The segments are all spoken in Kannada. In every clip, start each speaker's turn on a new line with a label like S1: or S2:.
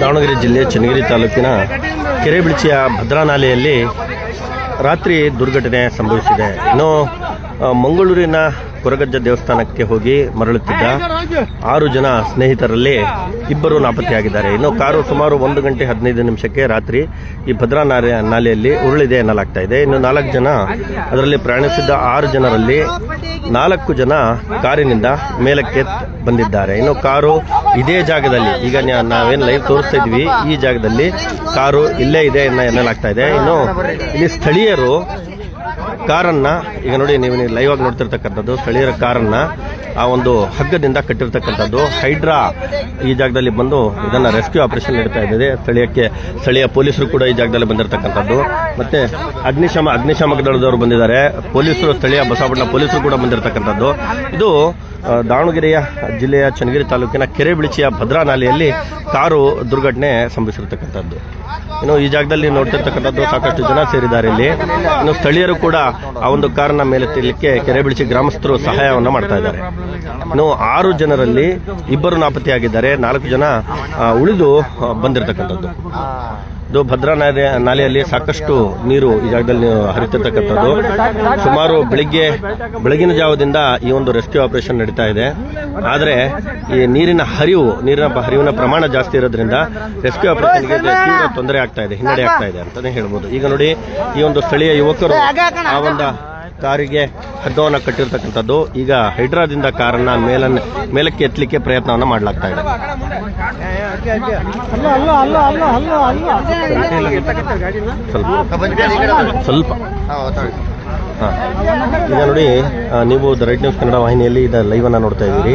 S1: ದಾವಣಗೆರೆ ಜಿಲ್ಲೆ ಚನ್ನಗಿರಿ ತಾಲೂಕಿನ ಕೆರೆಬಿಳ್ಚಿಯ ಭದ್ರಾ ನಾಲೆಯಲ್ಲಿ ರಾತ್ರಿ ದುರ್ಘಟನೆ ಸಂಭವಿಸಿದೆ. ಇನ್ನು ಮಂಗಳೂರಿನ ಕೊರಗಜ್ಜ ದೇವಸ್ಥಾನಕ್ಕೆ ಹೋಗಿ ಮರಳುತ್ತಿದ್ದ ಆರು ಜನ ಸ್ನೇಹಿತರಲ್ಲಿ ಇಬ್ಬರು ನಾಪತ್ತೆಯಾಗಿದ್ದಾರೆ. ಇನ್ನು ಕಾರು ಸುಮಾರು ಒಂದು ಗಂಟೆ ಹದಿನೈದು ನಿಮಿಷಕ್ಕೆ ರಾತ್ರಿ ಈ ಭದ್ರಾ ನಾಲೆ ನಾಲೆಯಲ್ಲಿ ಉರುಳಿದೆ ಎನ್ನಲಾಗ್ತಾ ಇದೆ. ಇನ್ನು ನಾಲ್ಕು ಜನ ಅದರಲ್ಲಿ ಪ್ರಯಾಣಿಸಿದ್ದ ಆರು ಜನರಲ್ಲಿ ನಾಲ್ಕು ಜನ ಕಾರಿನಿಂದ ಮೇಲಕ್ಕೆ ಬಂದಿದ್ದಾರೆ. ಇನ್ನು ಕಾರು ಇದೇ ಜಾಗದಲ್ಲಿ, ಈಗ ನಾವೇನು ಲೈವ್ ತೋರಿಸ್ತಾ ಇದ್ವಿ, ಈ ಜಾಗದಲ್ಲಿ ಕಾರು ಇಲ್ಲೇ ಇದೆ ಎನ್ನ ಎನ್ನಲಾಗ್ತಾ ಇದೆ. ಇನ್ನು ಇಲ್ಲಿ ಸ್ಥಳೀಯರು ಕಾರನ್ನ, ಈಗ ನೋಡಿ ನೀವು ಲೈವ್ ಆಗಿ ನೋಡ್ತಿರ್ತಕ್ಕಂಥದ್ದು, ಸ್ಥಳೀಯರ ಕಾರನ್ನ ಆ ಒಂದು ಹಗ್ಗದಿಂದ ಕಟ್ಟಿರ್ತಕ್ಕಂಥದ್ದು. ಹೈಡ್ರಾ ಈ ಜಾಗದಲ್ಲಿ ಬಂದು ಇದನ್ನ ರೆಸ್ಕ್ಯೂ ಆಪರೇಷನ್ ನಡೀತಾ ಇದೆ. ಸ್ಥಳೀಯಕ್ಕೆ, ಸ್ಥಳೀಯ ಪೊಲೀಸರು ಕೂಡ ಈ ಜಾಗದಲ್ಲಿ ಬಂದಿರತಕ್ಕಂಥದ್ದು. ಮತ್ತೆ ಅಗ್ನಿಶಾಮ ಅಗ್ನಿಶಾಮಕ ದಳದವರು ಬಂದಿದ್ದಾರೆ. ಪೊಲೀಸರು, ಸ್ಥಳೀಯ ಬಸವಣ್ಣ ಪೊಲೀಸರು ಕೂಡ ಬಂದಿರತಕ್ಕಂಥದ್ದು. ಇದು ದಾವಣಗೆರೆಯ ಜಿಲ್ಲೆಯ ಚನ್ನಗಿರಿ ತಾಲೂಕಿನ ಕೆರೆಬಿಳಿಚಿಯ ಭದ್ರಾ ನಾಲೆಯಲ್ಲಿ ಕಾರು ದುರ್ಘಟನೆ ಸಂಭವಿಸಿರ್ತಕ್ಕಂಥದ್ದು. ಇನ್ನು ಈ ಜಾಗದಲ್ಲಿ ನೋಡ್ತಿರ್ತಕ್ಕಂಥದ್ದು ಸಾಕಷ್ಟು ಜನ ಸೇರಿದ್ದಾರೆ ಇಲ್ಲಿ. ಇನ್ನು ಸ್ಥಳೀಯರು ಕೂಡ ಆ ಒಂದು ಕಾರನ್ನ ಮೇಲೆ ತಿಳಿಕೆ ಕೆರೆ ಬಿಳಿಸಿ ಗ್ರಾಮಸ್ಥರು ಸಹಾಯವನ್ನು ಮಾಡ್ತಾ ಇದ್ದಾರೆ. ಇನ್ನು ಆರು ಜನರಲ್ಲಿ ಇಬ್ಬರು ನಾಪತ್ತೆಯಾಗಿದ್ದಾರೆ. ನಾಲ್ಕು ಜನ ಉಳಿದು ಬಂದಿರತಕ್ಕಂಥದ್ದು. ಇದು ಭದ್ರಾ ನಾಲೆ ನಾಲೆಯಲ್ಲಿ ಸಾಕಷ್ಟು ನೀರು ಈ ಜಾಗದಲ್ಲಿ ಹರಿತಿರ್ತಕ್ಕಂಥದ್ದು. ಸುಮಾರು ಬೆಳಿಗ್ಗೆ ಬೆಳಗಿನ ಜಾವದಿಂದ ಈ ಒಂದು ರೆಸ್ಕ್ಯೂ ಆಪರೇಷನ್ ನಡೀತಾ ಇದೆ. ಆದರೆ ಈ ನೀರಿನ ಹರಿವು ನೀರಿನ ಹರಿವಿನ ಪ್ರಮಾಣ ಜಾಸ್ತಿ ಇರೋದ್ರಿಂದ ರೆಸ್ಕ್ಯೂ ಆಪರೇಷನ್ಗೆ ತೀವ್ರ ತೊಂದರೆ ಆಗ್ತಾ ಇದೆ ಹಿನ್ನಡೆ ಆಗ್ತಾ ಇದೆ ಅಂತಾನೆ ಹೇಳ್ಬೋದು. ಈಗ ನೋಡಿ ಈ ಒಂದು ಸ್ಥಳೀಯ ಯುವಕರು ಆ ಒಂದು ಕಾರಿಗೆ ಹಗ್ಗವನ್ನು ಕಟ್ಟಿರ್ತಕ್ಕಂಥದ್ದು. ಈಗ ಹೈಡ್ರಾದಿಂದ ಕಾರನ್ನ ಮೇಲನ್ನ ಮೇಲಕ್ಕೆ ಎತ್ತಲಿಕ್ಕೆ ಪ್ರಯತ್ನವನ್ನು ಮಾಡಲಾಗ್ತಾ ಇದೆ. ಸ್ವಲ್ಪ. ಹಾ. ಈಗ ನೋಡಿ ನೀವು ದ ರೈಟ್ ನ್ಯೂಸ್ ಕನ್ನಡ ವಾಹಿನಿಯಲ್ಲಿ ಇದ ಲೈವ್ ಅನ್ನ ನೋಡ್ತಾ ಇದ್ದೀರಿ.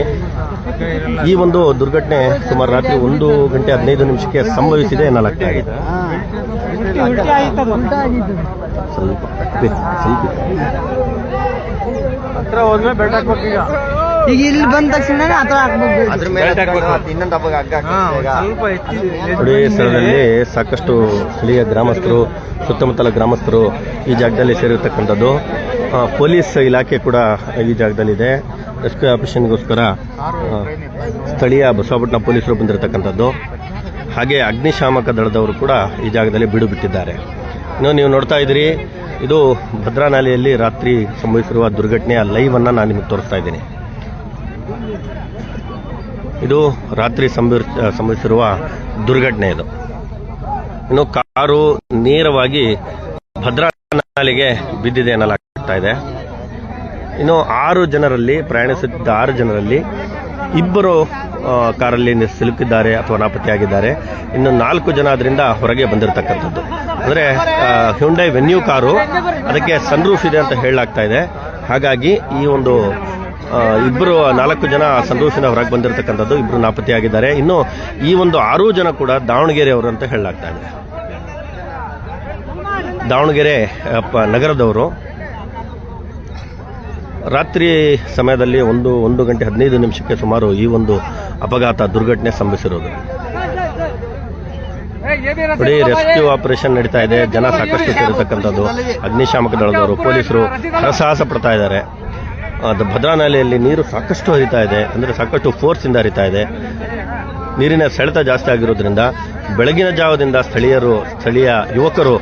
S1: ಈ ಒಂದು ದುರ್ಘಟನೆ ಸುಮಾರು ರಾತ್ರಿ ಒಂದು ಗಂಟೆ ಹದಿನೈದು ನಿಮಿಷಕ್ಕೆ ಸಂಭವಿಸಿದೆ ಎನ್ನಲಾಗ್ತಾ ಇದೆ ಸ್ವಲ್ಪ ಇದೆ, ಸ್ವಲ್ಪ ಇದೆ.
S2: ಹತ್ರ ಹೋದ್ಮೇಲೆ ಬೆಟ್ಟ ಹಾಕ್ಬೇಕು ಈಗ.
S3: ಈಗ ಇಲ್ಲಿ ಬಂದ ತಕ್ಷಣ ಹತ್ರ ಹಾಕ್ಬೇಕು
S2: ಅದ್ರ ಮೇಲೆ ಇನ್ನೊಂದು ಹಬ್ಬ ಹಗ್ಗ ಸ್ವಲ್ಪ
S1: ಸ್ಥಳದಲ್ಲಿ ಸಾಕಷ್ಟು ಸ್ಥಳೀಯ ಗ್ರಾಮಸ್ಥರು ಸುತ್ತಮುತ್ತಲ ಗ್ರಾಮಸ್ಥರು ಈ ಜಾಗದಲ್ಲಿ ಸೇರಿರ್ತಕ್ಕಂಥದ್ದು. ಪೊಲೀಸ್ ಇಲಾಖೆ ಕೂಡ ಈ ಜಾಗದಲ್ಲಿದೆ. ರೆಸ್ಕ್ಯೂ ಆಪರೇಷನ್ಗೋಸ್ಕರ ಸ್ಥಳೀಯ ಬಸವಪಟ್ಟಣ ಪೊಲೀಸರು ಬಂದಿರತಕ್ಕಂಥದ್ದು. ಹಾಗೆ ಅಗ್ನಿಶಾಮಕ ದಳದವರು ಕೂಡ ಈ ಜಾಗದಲ್ಲಿ ಬಿಡು ಬಿಟ್ಟಿದ್ದಾರೆ. ಇನ್ನು ನೀವು ನೋಡ್ತಾ ಇದ್ದೀರಿ, ಇದು ಭದ್ರಾ ನಾಲೆಯಲ್ಲಿ ರಾತ್ರಿ ಸಂಭವಿಸಿರುವ ದುರ್ಘಟನೆಯ ಲೈವನ್ನು ನಾನು ನಿಮಗೆ ತೋರಿಸ್ತಾ ಇದ್ದೀನಿ. ಇದು ರಾತ್ರಿ ಸಂಭವಿ, ಸಂಭವಿಸಿರುವ ದುರ್ಘಟನೆ ಇದು. ಇನ್ನು ಕಾರು ನೇರವಾಗಿ ಭದ್ರಾ ನಾಲೆಗೆ ಬಿದ್ದಿದೆ ಎನ್ನಲಾಗ್ತಾ ಇದೆ. ಇನ್ನು ಆರು ಜನರಲ್ಲಿ ಪ್ರಯಾಣಿಸುತ್ತಿದ್ದ ಆರು ಜನರಲ್ಲಿ ಇಬ್ಬರು ಕಾರಲ್ಲಿ ಸಿಲುಕಿದ್ದಾರೆ ಅಥವಾ ನಾಪತ್ತೆಯಾಗಿದ್ದಾರೆ. ಇನ್ನು ನಾಲ್ಕು ಜನ ಅದರಿಂದ ಹೊರಗೆ ಬಂದಿರತಕ್ಕಂಥದ್ದು. ಅಂದರೆ ಹ್ಯುಂಡೈ ವೆನ್ಯೂ ಕಾರು ಅದಕ್ಕೆ ಸನ್ರೂಫ್ ಇದೆ ಅಂತ ಹೇಳಲಾಗ್ತಾ ಇದೆ. ಹಾಗಾಗಿ ಈ ಒಂದು ಇಬ್ಬರು ನಾಲ್ಕು ಜನ ಸನ್ರೂಫಿನ ಹೊರಗೆ ಬಂದಿರತಕ್ಕಂಥದ್ದು ಇಬ್ಬರು ನಾಪತ್ತೆಯಾಗಿದ್ದಾರೆ. ಇನ್ನು ಈ ಒಂದು ಆರು ಜನ ಕೂಡ ದಾವಣಗೆರೆಯವರು ಅಂತ ಹೇಳಲಾಗ್ತಾ ಇದೆ. ದಾವಣಗೆರೆ ನಗರದವರು. ರಾತ್ರಿ ಸಮಯದಲ್ಲಿ ಒಂದು ಒಂದು ಗಂಟೆ ಹದಿನೈದು ನಿಮಿಷಕ್ಕೆ ಸುಮಾರು ಈ ಒಂದು ಅಪಘಾತ ದುರ್ಘಟನೆ ಸಂಭವಿಸಿರೋದು. ನೋಡಿ ರೆಸ್ಕ್ಯೂ ಆಪರೇಷನ್ ನಡೀತಾ ಇದೆ. ಜನ ಸಾಕಷ್ಟು ಸೇರಿರ್ತಕ್ಕಂಥದ್ದು ಅಗ್ನಿಶಾಮಕ ದಳದವರು, ಪೊಲೀಸರು ಹರಸಾಹಸ ಪಡ್ತಾ ಇದ್ದಾರೆ. ಭದ್ರಾ ನಾಲೆಯಲ್ಲಿ ನೀರು ಸಾಕಷ್ಟು ಹರಿತಾ ಇದೆ. ಅಂದರೆ ಸಾಕಷ್ಟು ಫೋರ್ಸ್ ಇಂದ ಹರಿತಾ ಇದೆ. ನೀರಿನ ಸೆಳೆತ ಜಾಸ್ತಿ ಆಗಿರೋದ್ರಿಂದ ಬೆಳಗಿನ ಜಾವದಿಂದ ಸ್ಥಳೀಯರು, ಸ್ಥಳೀಯ ಯುವಕರು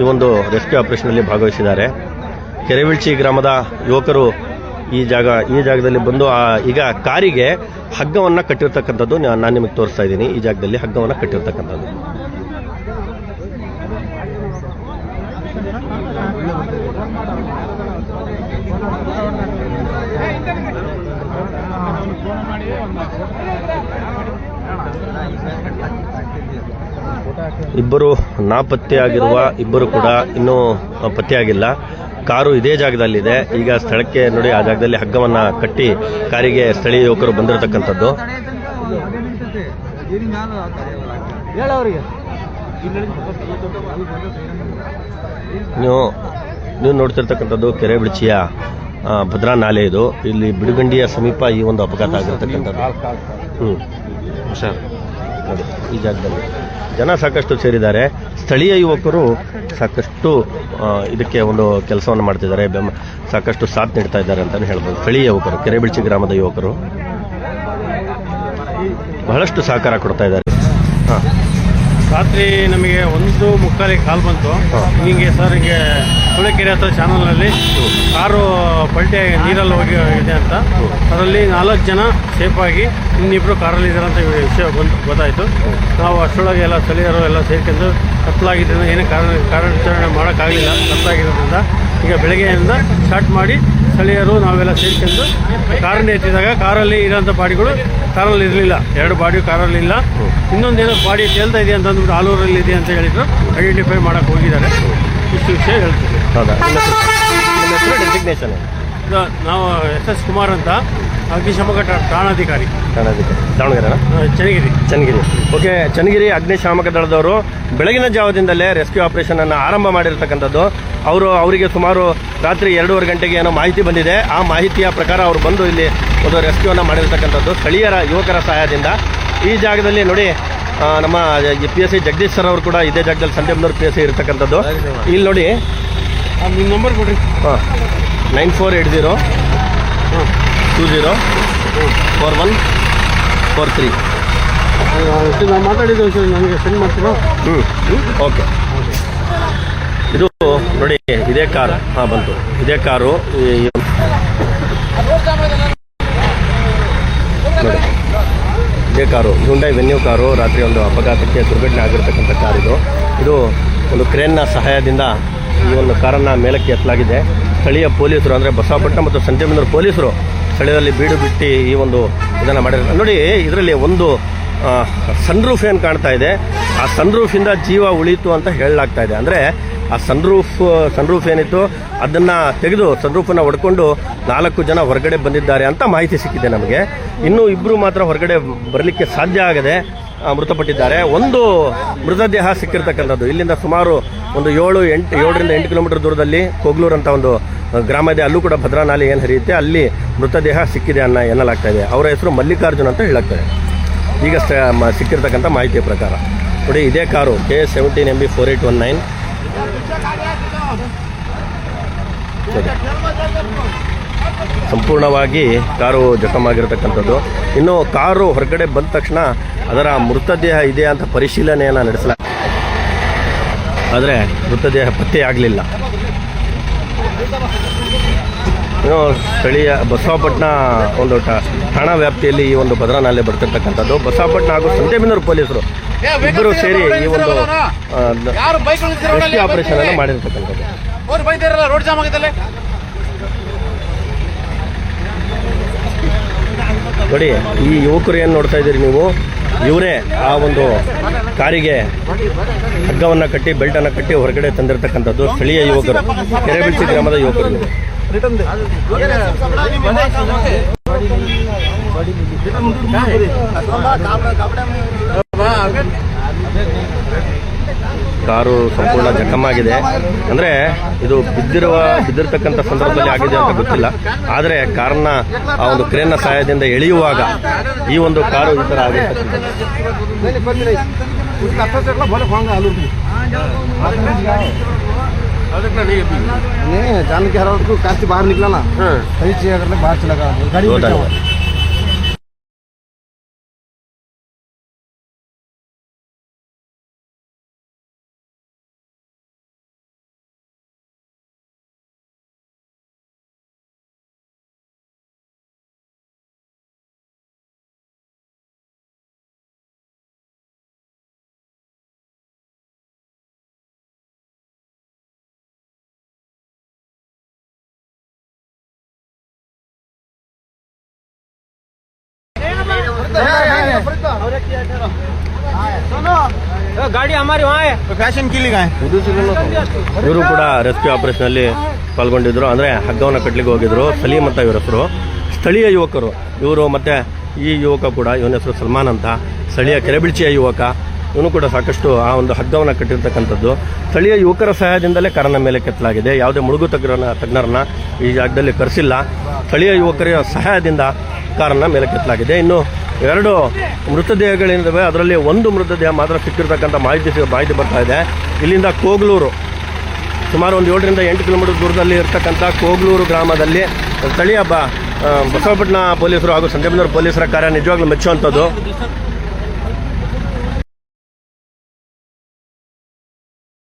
S1: ಈ ಒಂದು ರೆಸ್ಕ್ಯೂ ಆಪರೇಷನ್ನಲ್ಲಿ ಭಾಗವಹಿಸಿದ್ದಾರೆ. ಕೆರೆವಿಳ್ಚಿ ಗ್ರಾಮದ ಯುವಕರು ಈ ಜಾಗ, ಈ ಜಾಗದಲ್ಲಿ ಬಂದು ಈಗ ಕಾರಿಗೆ ಹಗ್ಗವನ್ನು ಕಟ್ಟಿರ್ತಕ್ಕಂಥದ್ದು ನಾನು ನಿಮಗೆ ತೋರಿಸ್ತಾ ಇದ್ದೀನಿ. ಈ ಜಾಗದಲ್ಲಿ ಹಗ್ಗವನ್ನು ಕಟ್ಟಿರ್ತಕ್ಕಂಥದ್ದು. ಇಬ್ಬರು ನಾಪತ್ತೆಯಾಗಿರುವ, ಇಬ್ಬರು ಕೂಡ ಇನ್ನೂ ಪತ್ತೆಯಾಗಿಲ್ಲ. ಕಾರು ಇದೇ ಜಾಗದಲ್ಲಿದೆ. ಈಗ ಸ್ಥಳಕ್ಕೆ ನೋಡಿ ಆ ಜಾಗದಲ್ಲಿ ಹಗ್ಗವನ್ನ ಕಟ್ಟಿ ಕಾರಿಗೆ ಸ್ಥಳೀಯ ಯುವಕರು ಬಂದಿರತಕ್ಕಂಥದ್ದು. ನೀವು ನೀವು ನೋಡ್ತಿರ್ತಕ್ಕಂಥದ್ದು ಕೆರೆಬಿಳ್ಚಿಯ ಆ, ಭದ್ರಾ ನಾಲೆ ಇದು. ಇಲ್ಲಿ ಬಿಡುಗಂಡಿಯ ಸಮೀಪ ಈ ಒಂದು ಅಪಘಾತ ಆಗಿರತಕ್ಕಂಥದ್ದು. ಹ್ಮ್. ಹುಷಾರ್ ನೋಡಿ, ಈ ಜಾಗದಲ್ಲಿ. ಜನ ಸಾಕಷ್ಟು ಸೇರಿದ್ದಾರೆ. ಸ್ಥಳೀಯ ಯುವಕರು ಸಾಕಷ್ಟು ಇದಕ್ಕೆ ಒಂದು ಕೆಲಸವನ್ನು ಮಾಡ್ತಿದ್ದಾರೆ. ಬೆಂಬ ಸಾಕಷ್ಟು ಸಾಥ್ ನೀಡ್ತಾ ಇದ್ದಾರೆ ಅಂತಲೇ ಹೇಳ್ಬೋದು. ಸ್ಥಳೀಯ ಯುವಕರು, ಕೆರೆಬಿಳ್ಚಿ ಗ್ರಾಮದ ಯುವಕರು ಬಹಳಷ್ಟು ಸಹಕಾರ ಕೊಡ್ತಾ ಇದ್ದಾರೆ. ಹಾಂ.
S4: ರಾತ್ರಿ ನಮಗೆ ಒಂದು ಮುಕ್ಕಾಲಿಗೆ ಕಾಲ್ ಬಂತು. ಹಿಂಗೆ ಸರ್ ಹಿಂಗೆ ಸುಳೆಕೆರೆ ಹತ್ರ ಚಾನಲ್ನಲ್ಲಿ ಕಾರು ಪಲ್ಟಿ ನೀರಲ್ಲಿ ಹೋಗಿ ಇದೆ ಅಂತ. ಅದರಲ್ಲಿ ನಾಲ್ಕು ಜನ ಸೇಫಾಗಿ ಇನ್ನಿಬ್ಬರು ಕಾರಲ್ಲಿ ಇದ್ದಾರೆ ಅಂತ ವಿಷಯ ಬಂದು ಗೊತ್ತಾಯಿತು. ನಾವು ಅಷ್ಟರೊಳಗೆ ಎಲ್ಲ ಸ್ಥಳೀಯರು ಎಲ್ಲ ಸೇರ್ಕೊಂಡು ಕತ್ತಲಾಗಿದ್ದರಿಂದ ಏನೇ ಕಾರಣ ಕಾರ್ಯಾಚರಣೆ ಮಾಡೋಕ್ಕಾಗಲಿಲ್ಲ. ಕತ್ತಲಾಗಿರೋದ್ರಿಂದ ಈಗ ಬೆಳಗ್ಗೆಯಿಂದ ಸ್ಟಾರ್ಟ್ ಮಾಡಿ ಸ್ಥಳೀಯರು ನಾವೆಲ್ಲ ಸೇರಿಕೊಂಡು ಕಾರನ್ನ ಎತ್ತಿದಾಗ ಕಾರಲ್ಲಿ ಇರೋಂಥ ಬಾಡಿಗಳು ಕಾರಲ್ಲಿ ಇರಲಿಲ್ಲ. ಎರಡು ಬಾಡಿ ಕಾರಲ್ಲಿ ಇಲ್ಲ. ಇನ್ನೊಂದೇನೋ ಬಾಡಿ ತೇಲ್ತಾ ಇದೆ ಅಂತ ಅಂದ್ಬಿಟ್ಟು ಆಲೂರಲ್ಲಿ ಇದೆ ಅಂತ ಹೇಳಿದ್ರು. ಐಡೆಂಟಿಫೈ ಮಾಡೋಕೆ ಹೋಗಿದ್ದಾರೆ. ಇಷ್ಟು ವಿಷಯ ಹೇಳ್ತೀವಿ
S1: ಹೌದಾ? ಡೆಸಿಗ್ನೇಷನ್
S4: ನಾವು ಎಸ್ ಎಸ್ ಕುಮಾರ್ ಅಂತ ಅಗ್ನಿಶಾಮಕ ಠಾಣಾಧಿಕಾರಿ.
S1: ಠಾಣಾಧಿಕಾರಿ. ದಾವಣಗೆರೆನಾ?
S4: ಚನ್ನಗಿರಿ.
S1: ಚನ್ನಗಿರಿ. ಓಕೆ ಚನ್ನಗಿರಿ ಅಗ್ನಿಶಾಮಕ ದಳದವರು ಬೆಳಗಿನ ಜಾವದಿಂದಲೇ ರೆಸ್ಕ್ಯೂ ಆಪರೇಷನ್ ಅನ್ನು ಆರಂಭ ಮಾಡಿರ್ತಕ್ಕಂಥದ್ದು. ಅವರು ಅವರಿಗೆ ಸುಮಾರು ರಾತ್ರಿ ಎರಡೂವರೆ ಗಂಟೆಗೆ ಏನೋ ಮಾಹಿತಿ ಬಂದಿದೆ. ಆ ಮಾಹಿತಿಯ ಪ್ರಕಾರ ಅವರು ಬಂದು ಇಲ್ಲಿ ಒಂದು ರೆಸ್ಕ್ಯೂವನ್ನು ಮಾಡಿರ್ತಕ್ಕಂಥದ್ದು. ಸ್ಥಳೀಯರ ಯುವಕರ ಸಹಾಯದಿಂದ. ಈ ಜಾಗದಲ್ಲಿ ನೋಡಿ ನಮ್ಮ P S C Jagadish sir ಅವರು ಕೂಡ ಇದೇ ಜಾಗದಲ್ಲಿ ಸಂತೆಬೆನ್ನೂರು ಪಿ ಎಸ್ ಸಿ ಇರತಕ್ಕಂಥದ್ದು. ಇಲ್ಲಿ ನೋಡಿ
S4: ನಿಮ್ಮ ನಂಬರ್ ಕೊಡ್ರಿ.
S1: Nine four eight zero two zero four one four three
S4: ನಾನು ನಾವು ಮಾತಾಡಿದ್ದು ಸರ್ ನನಗೆ ಸೆಂಡ್ ಮಾಡ್ತೀರಾ?
S1: ಹ್ಞೂ ಓಕೆ ಇದು ನೋಡಿ ಇದೇ ಕಾರು ಹಾಂ ಬಂತು. ಇದೇ ಕಾರು ನೋಡಿ. ಇದೇ ಕಾರು ಹುಂಡೈ ವೆನ್ಯೂ ಕಾರು ರಾತ್ರಿ ಒಂದು ಅಪಘಾತಕ್ಕೆ ದುರ್ಘಟನೆ ಆಗಿರ್ತಕ್ಕಂಥ ಕಾರ್ ಇದು. ಇದು ಒಂದು ಕ್ರೇನ್ನ ಸಹಾಯದಿಂದ ಈ ಒಂದು ಕಾರನ್ನು ಮೇಲಕ್ಕೆ ಎತ್ತಲಾಗಿದೆ. ಸ್ಥಳೀಯ ಪೊಲೀಸರು ಅಂದರೆ ಬಸವಪಟ್ಟಣ ಮತ್ತು ಸಂಜೆಬಂದ್ರ ಪೊಲೀಸರು ಸ್ಥಳೀಯದಲ್ಲಿ ಬೀಡು ಬಿಟ್ಟು ಈ ಒಂದು ಇದನ್ನು ಮಾಡಿದ್ದಾರೆ ನೋಡಿ, ಇದರಲ್ಲಿ ಒಂದು ಸನ್ರೂಫ್ ಏನು ಕಾಣ್ತಾ ಇದೆ? ಆ ಸನ್ರೂಫಿಂದ ಜೀವ ಉಳಿತು ಅಂತ ಹೇಳಲಾಗ್ತಾ ಇದೆ. ಅಂದರೆ, ಆ ಸನ್ರೂಫ್ ಸನ್ರೂಫ್ ಏನಿತ್ತು, ಅದನ್ನು ತೆಗೆದು ಸನ್ರೂಫನ್ನು ಹೊಡ್ಕೊಂಡು ನಾಲ್ಕು ಜನ ಹೊರಗಡೆ ಬಂದಿದ್ದಾರೆ ಅಂತ ಮಾಹಿತಿ ಸಿಕ್ಕಿದೆ ನಮಗೆ. ಇನ್ನೂ ಇಬ್ಬರು ಮಾತ್ರ ಹೊರಗಡೆ ಬರಲಿಕ್ಕೆ ಸಾಧ್ಯ ಆಗದೆ ಮೃತಪಟ್ಟಿದ್ದಾರೆ. ಒಂದು ಮೃತದೇಹ ಸಿಕ್ಕಿರ್ತಕ್ಕಂಥದ್ದು. ಇಲ್ಲಿಂದ ಸುಮಾರು ಒಂದು ಏಳು, ಎಂಟು, ಏಳರಿಂದ ಎಂಟು ಕಿಲೋಮೀಟರ್ ದೂರದಲ್ಲಿ ಕೊಗ್ಲೂರು ಅಂತ ಒಂದು ಗ್ರಾಮ ಇದೆ. ಅಲ್ಲೂ ಕೂಡ ಭದ್ರಾ ನಾಲೆ ಏನು ಹರಿಯುತ್ತೆ, ಅಲ್ಲಿ ಮೃತದೇಹ ಸಿಕ್ಕಿದೆ ಅನ್ನ ಎನ್ನಲಾಗ್ತಾ ಇದೆ. ಅವರ ಹೆಸರು ಮಲ್ಲಿಕಾರ್ಜುನ್ ಅಂತ ಹೇಳಾಗ್ತದೆ ಈಗ ಸಿಕ್ಕಿರ್ತಕ್ಕಂಥ ಮಾಹಿತಿಯ ಪ್ರಕಾರ. ನೋಡಿ, ಇದೇ car K seventeen M B four eight one nine ಸಂಪೂರ್ಣವಾಗಿ ಕಾರು ಜಖಮಾಗಿರ್ತಕ್ಕಂಥದ್ದು. ಇನ್ನು ಕಾರು ಹೊರಗಡೆ ಬಂದ ತಕ್ಷಣ ಅದರ ಮೃತದೇಹ ಇದೆ ಅಂತ ಪರಿಶೀಲನೆಯನ್ನು ನಡೆಸಲಾ ಆದರೆ ಮೃತದೇಹ ಪತ್ತೆಯಾಗಲಿಲ್ಲ ಇನ್ನು ಸ್ಥಳೀಯ ಬಸವಪಟ್ಟಣ ಒಂದು ಠಾಣಾ ವ್ಯಾಪ್ತಿಯಲ್ಲಿ ಈ ಒಂದು ಭದ್ರಾ ನಾಲೆ ಬರ್ತಿರ್ತಕ್ಕಂಥದ್ದು ಬಸವಪಟ್ಟಣ ಹಾಗೂ ಸಂತೆಬೆನ್ನೂರು ಪೊಲೀಸರು ಇಬ್ಬರು ಸೇರಿ ಈ ಒಂದು ಆಪರೇಷನ್ ಅನ್ನು ಮಾಡಿರ್ತಕ್ಕಂಥದ್ದು
S5: ಅವ್ರು ಬೈತಾರಲ್ಲ ರೋಡ್ ಜಾಮ್ ಆಗಿದ್ದಲ್ಲ
S1: ನೋಡಿ, ಈ ಯುವಕರು ಏನು ನೋಡ್ತಾ ಇದ್ದೀರಿ ನೀವು ಇವರೇ ಆ ಒಂದು ಕಾರಿಗೆ ಹಗ್ಗವನ್ನು ಕಟ್ಟಿ ಬೆಲ್ಟನ್ನು ಕಟ್ಟಿ ಹೊರಗಡೆ ತಂದಿರತಕ್ಕಂಥದ್ದು ಸ್ಥಳೀಯ ಯುವಕರು, ಕೆರೆಬಿಳ್ಸಿ ಗ್ರಾಮದ ಯುವಕರು. ಕಾರು ಸಂಪೂರ್ಣ ಕಮ್ಮಿ ಆಗಿದೆ ಅಂದ್ರೆ ಇದು ಬಿದ್ದಿರುವ ಬಿದ್ದಿರತಕ್ಕಂಥ ಸಂದರ್ಭದಲ್ಲಿ ಆಗಿದೆ ಅಂತ ಗೊತ್ತಿಲ್ಲ. ಆದರೆ ಕಾರನ್ನ ಆ ಒಂದು ಕ್ರೇನ್ನ ಸಹಾಯದಿಂದ ಎಳೆಯುವಾಗ ಈ ಒಂದು ಕಾರು ಈ
S2: ತರ ಆಗಿರ್ತಕ್ಕಂಥ ಜಾನಕಿ ಕಾಸ್ತಿ
S1: ಬಾಹರ್
S2: ನಿಕ್ಲಲ್ಲ ಕೈ
S5: ಗಾಡಿ
S2: ಅಮಾರಿ ಫ್ಯಾಷನ್
S1: ಇವರು ಕೂಡ ರೆಸ್ಕ್ಯೂ ಆಪರೇಷನ್ ಅಲ್ಲಿ ಪಾಲ್ಗೊಂಡಿದ್ರು. ಅಂದ್ರೆ ಹಗ್ಗವನ್ನ ಕಟ್ಲಿಕ್ಕೆ ಹೋಗಿದ್ರು. ಸಲೀಮ್ ಅಂತ ಇವರ ಹೆಸರು. ಸ್ಥಳೀಯ ಯುವಕರು. ಇವರು ಮತ್ತೆ ಈ ಯುವಕ ಕೂಡ ಇವನ ಹೆಸರು ಸಲ್ಮಾನ್ ಅಂತ. ಸ್ಥಳೀಯ ಕೆರೆಬಿಳ್ಚಿಯ ಯುವಕ. ಇವನು ಕೂಡ ಸಾಕಷ್ಟು ಆ ಒಂದು ಹಗ್ಗವನ್ನು ಕಟ್ಟಿರ್ತಕ್ಕಂಥದ್ದು. ಸ್ಥಳೀಯ ಯುವಕರ ಸಹಾಯದಿಂದಲೇ ಕರನ ಮೇಲೆ ಕೆತ್ತಲಾಗಿದೆ. ಯಾವುದೇ ಮುಳುಗು ತಜ್ಞರನ್ನ ತಜ್ಞರನ್ನ ಈ ಜಾಗದಲ್ಲಿ ಕರೆಸಿಲ್ಲ. ಸ್ಥಳೀಯ ಯುವಕರ ಸಹಾಯದಿಂದ ಕಾರನ್ನ ಮೇಲೆ ಕೆತ್ತಲಾಗಿದೆ. ಇನ್ನು ಎರಡು ಮೃತದೇಹಗಳೇನಿದ್ದಾವೆ ಅದರಲ್ಲಿ ಒಂದು ಮೃತದೇಹ ಮಾತ್ರ ಸಿಕ್ಕಿರ್ತಕ್ಕಂಥ ಮಾಹಿತಿ ಮಾಹಿತಿ ಬರ್ತಾ ಇದೆ. ಇಲ್ಲಿಂದ ಕೋಗ್ಲೂರು. ಸುಮಾರು ಒಂದು ಏಳರಿಂದ ಎಂಟು ಕಿಲೋಮೀಟರ್ ದೂರದಲ್ಲಿ ಇರ್ತಕ್ಕಂಥ ಕೋಗ್ಲೂರು ಗ್ರಾಮದಲ್ಲಿ ಸ್ಥಳೀಯ ಬ ಬಸವಪಟ್ಟಣ ಪೊಲೀಸರು ಹಾಗೂ ಸಂಜಯಬಂದೂರು ಪೊಲೀಸರ ಕಾರ್ಯ ನಿಜವಾಗ್ಲೂ ಮೆಚ್ಚುವಂಥದ್ದು.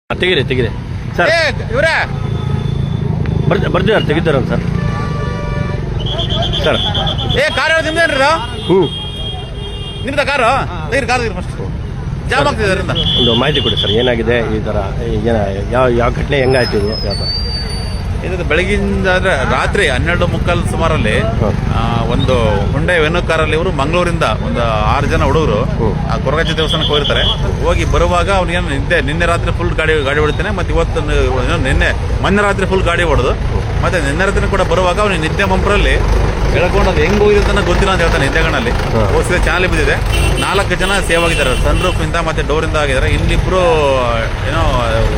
S1: ತೆಗಿರಿ ತೆಗಿರಿ. ಸರ್.
S5: ಬರ್ತೀವಿ
S1: ಬರ್ತೀವಿ ಸರ್ ತೆಗಿತಾರ ಸರ್? ಸರ್. ಹ್ಞೂ.
S5: ನಿಮ್ದ ಕಾರು ನೀರು ಕಾರ್ ಫಸ್ಟ್ ಜಾಮ್ ಆಗ್ತಿದೆ ಅದರಿಂದ.
S1: ಒಂದು ಮಾಹಿತಿ ಕೊಡಿ ಸರ್ ಏನಾಗಿದೆ ಈ ಥರ ಏನ ಯಾವ ಯಾವ ಘಟನೆ ಹೆಂಗಾಯ್ತು ಇದು ಯಾವ ಥರ
S5: ಇದು ಬೆಳಗಿಂದ ಅಂದ್ರೆ ರಾತ್ರಿ ಹನ್ನೆರಡು ಮುಕ್ಕಾಲು ಸುಮಾರಲ್ಲಿ. ಆ, ಒಂದು ಹುಂಡೆ ವೆನು ಕಾರಲ್ಲಿ ಇವರು ಮಂಗಳೂರಿಂದ ಒಂದು ಆರು ಜನ ಹುಡುಗರು. ಆ ಕೊರಗಜ್ಜ ದೇವಸ್ಥಾನಕ್ಕೆ ಹೋಗಿರ್ತಾರೆ. ಹೋಗಿ ಬರುವಾಗ ಅವ್ನಿಗೇನು ನಿದ್ದೆ ನಿನ್ನೆ ರಾತ್ರಿ ಫುಲ್ ಗಾಡಿ ಗಾಡಿ ಹೊಡಿತಾನೆ ಮತ್ತೆ ಇವತ್ತು ನ- ಏನು ನಿನ್ನೆ ಮೊನ್ನೆ ರಾತ್ರಿ ಫುಲ್ ಗಾಡಿ ಹೊಡೆದು ಮತ್ತೆ ನಿನ್ನೆ ರಾತ್ರಿ ಕೂಡ ಬರುವಾಗ ಅವ್ನಿಗೆ ನಿದ್ದೆ ಮಂಪ್ರಲ್ಲಿ ಎಳ್ಕೊಂಡು ಅದು ಹೆಂಗ್ ಹೋಗಿದೆ ಅಂತ ಗೊತ್ತಿಲ್ಲ ಅಂತ ಹೇಳ್ತಾನೆ ನಿದ್ದೆಗಣ್ಣಲ್ಲಿ
S1: ಹ್ಮ್.
S5: ಹೋಗಿದ್ರೆ ಚಾನಲ್ ಬಿದ್ದಿದೆ. ನಾಲ್ಕು ಜನ ಸೇವ್ ಆಗಿದ್ದಾರೆ ಸನ್ ರೂಫ್ ಇಂದ ಮತ್ತೆ ಡೋರ್ ಇಂದ ಆಗಿದ್ದಾರೆ. ಇನ್ನಿಬ್ರು ಏನೋ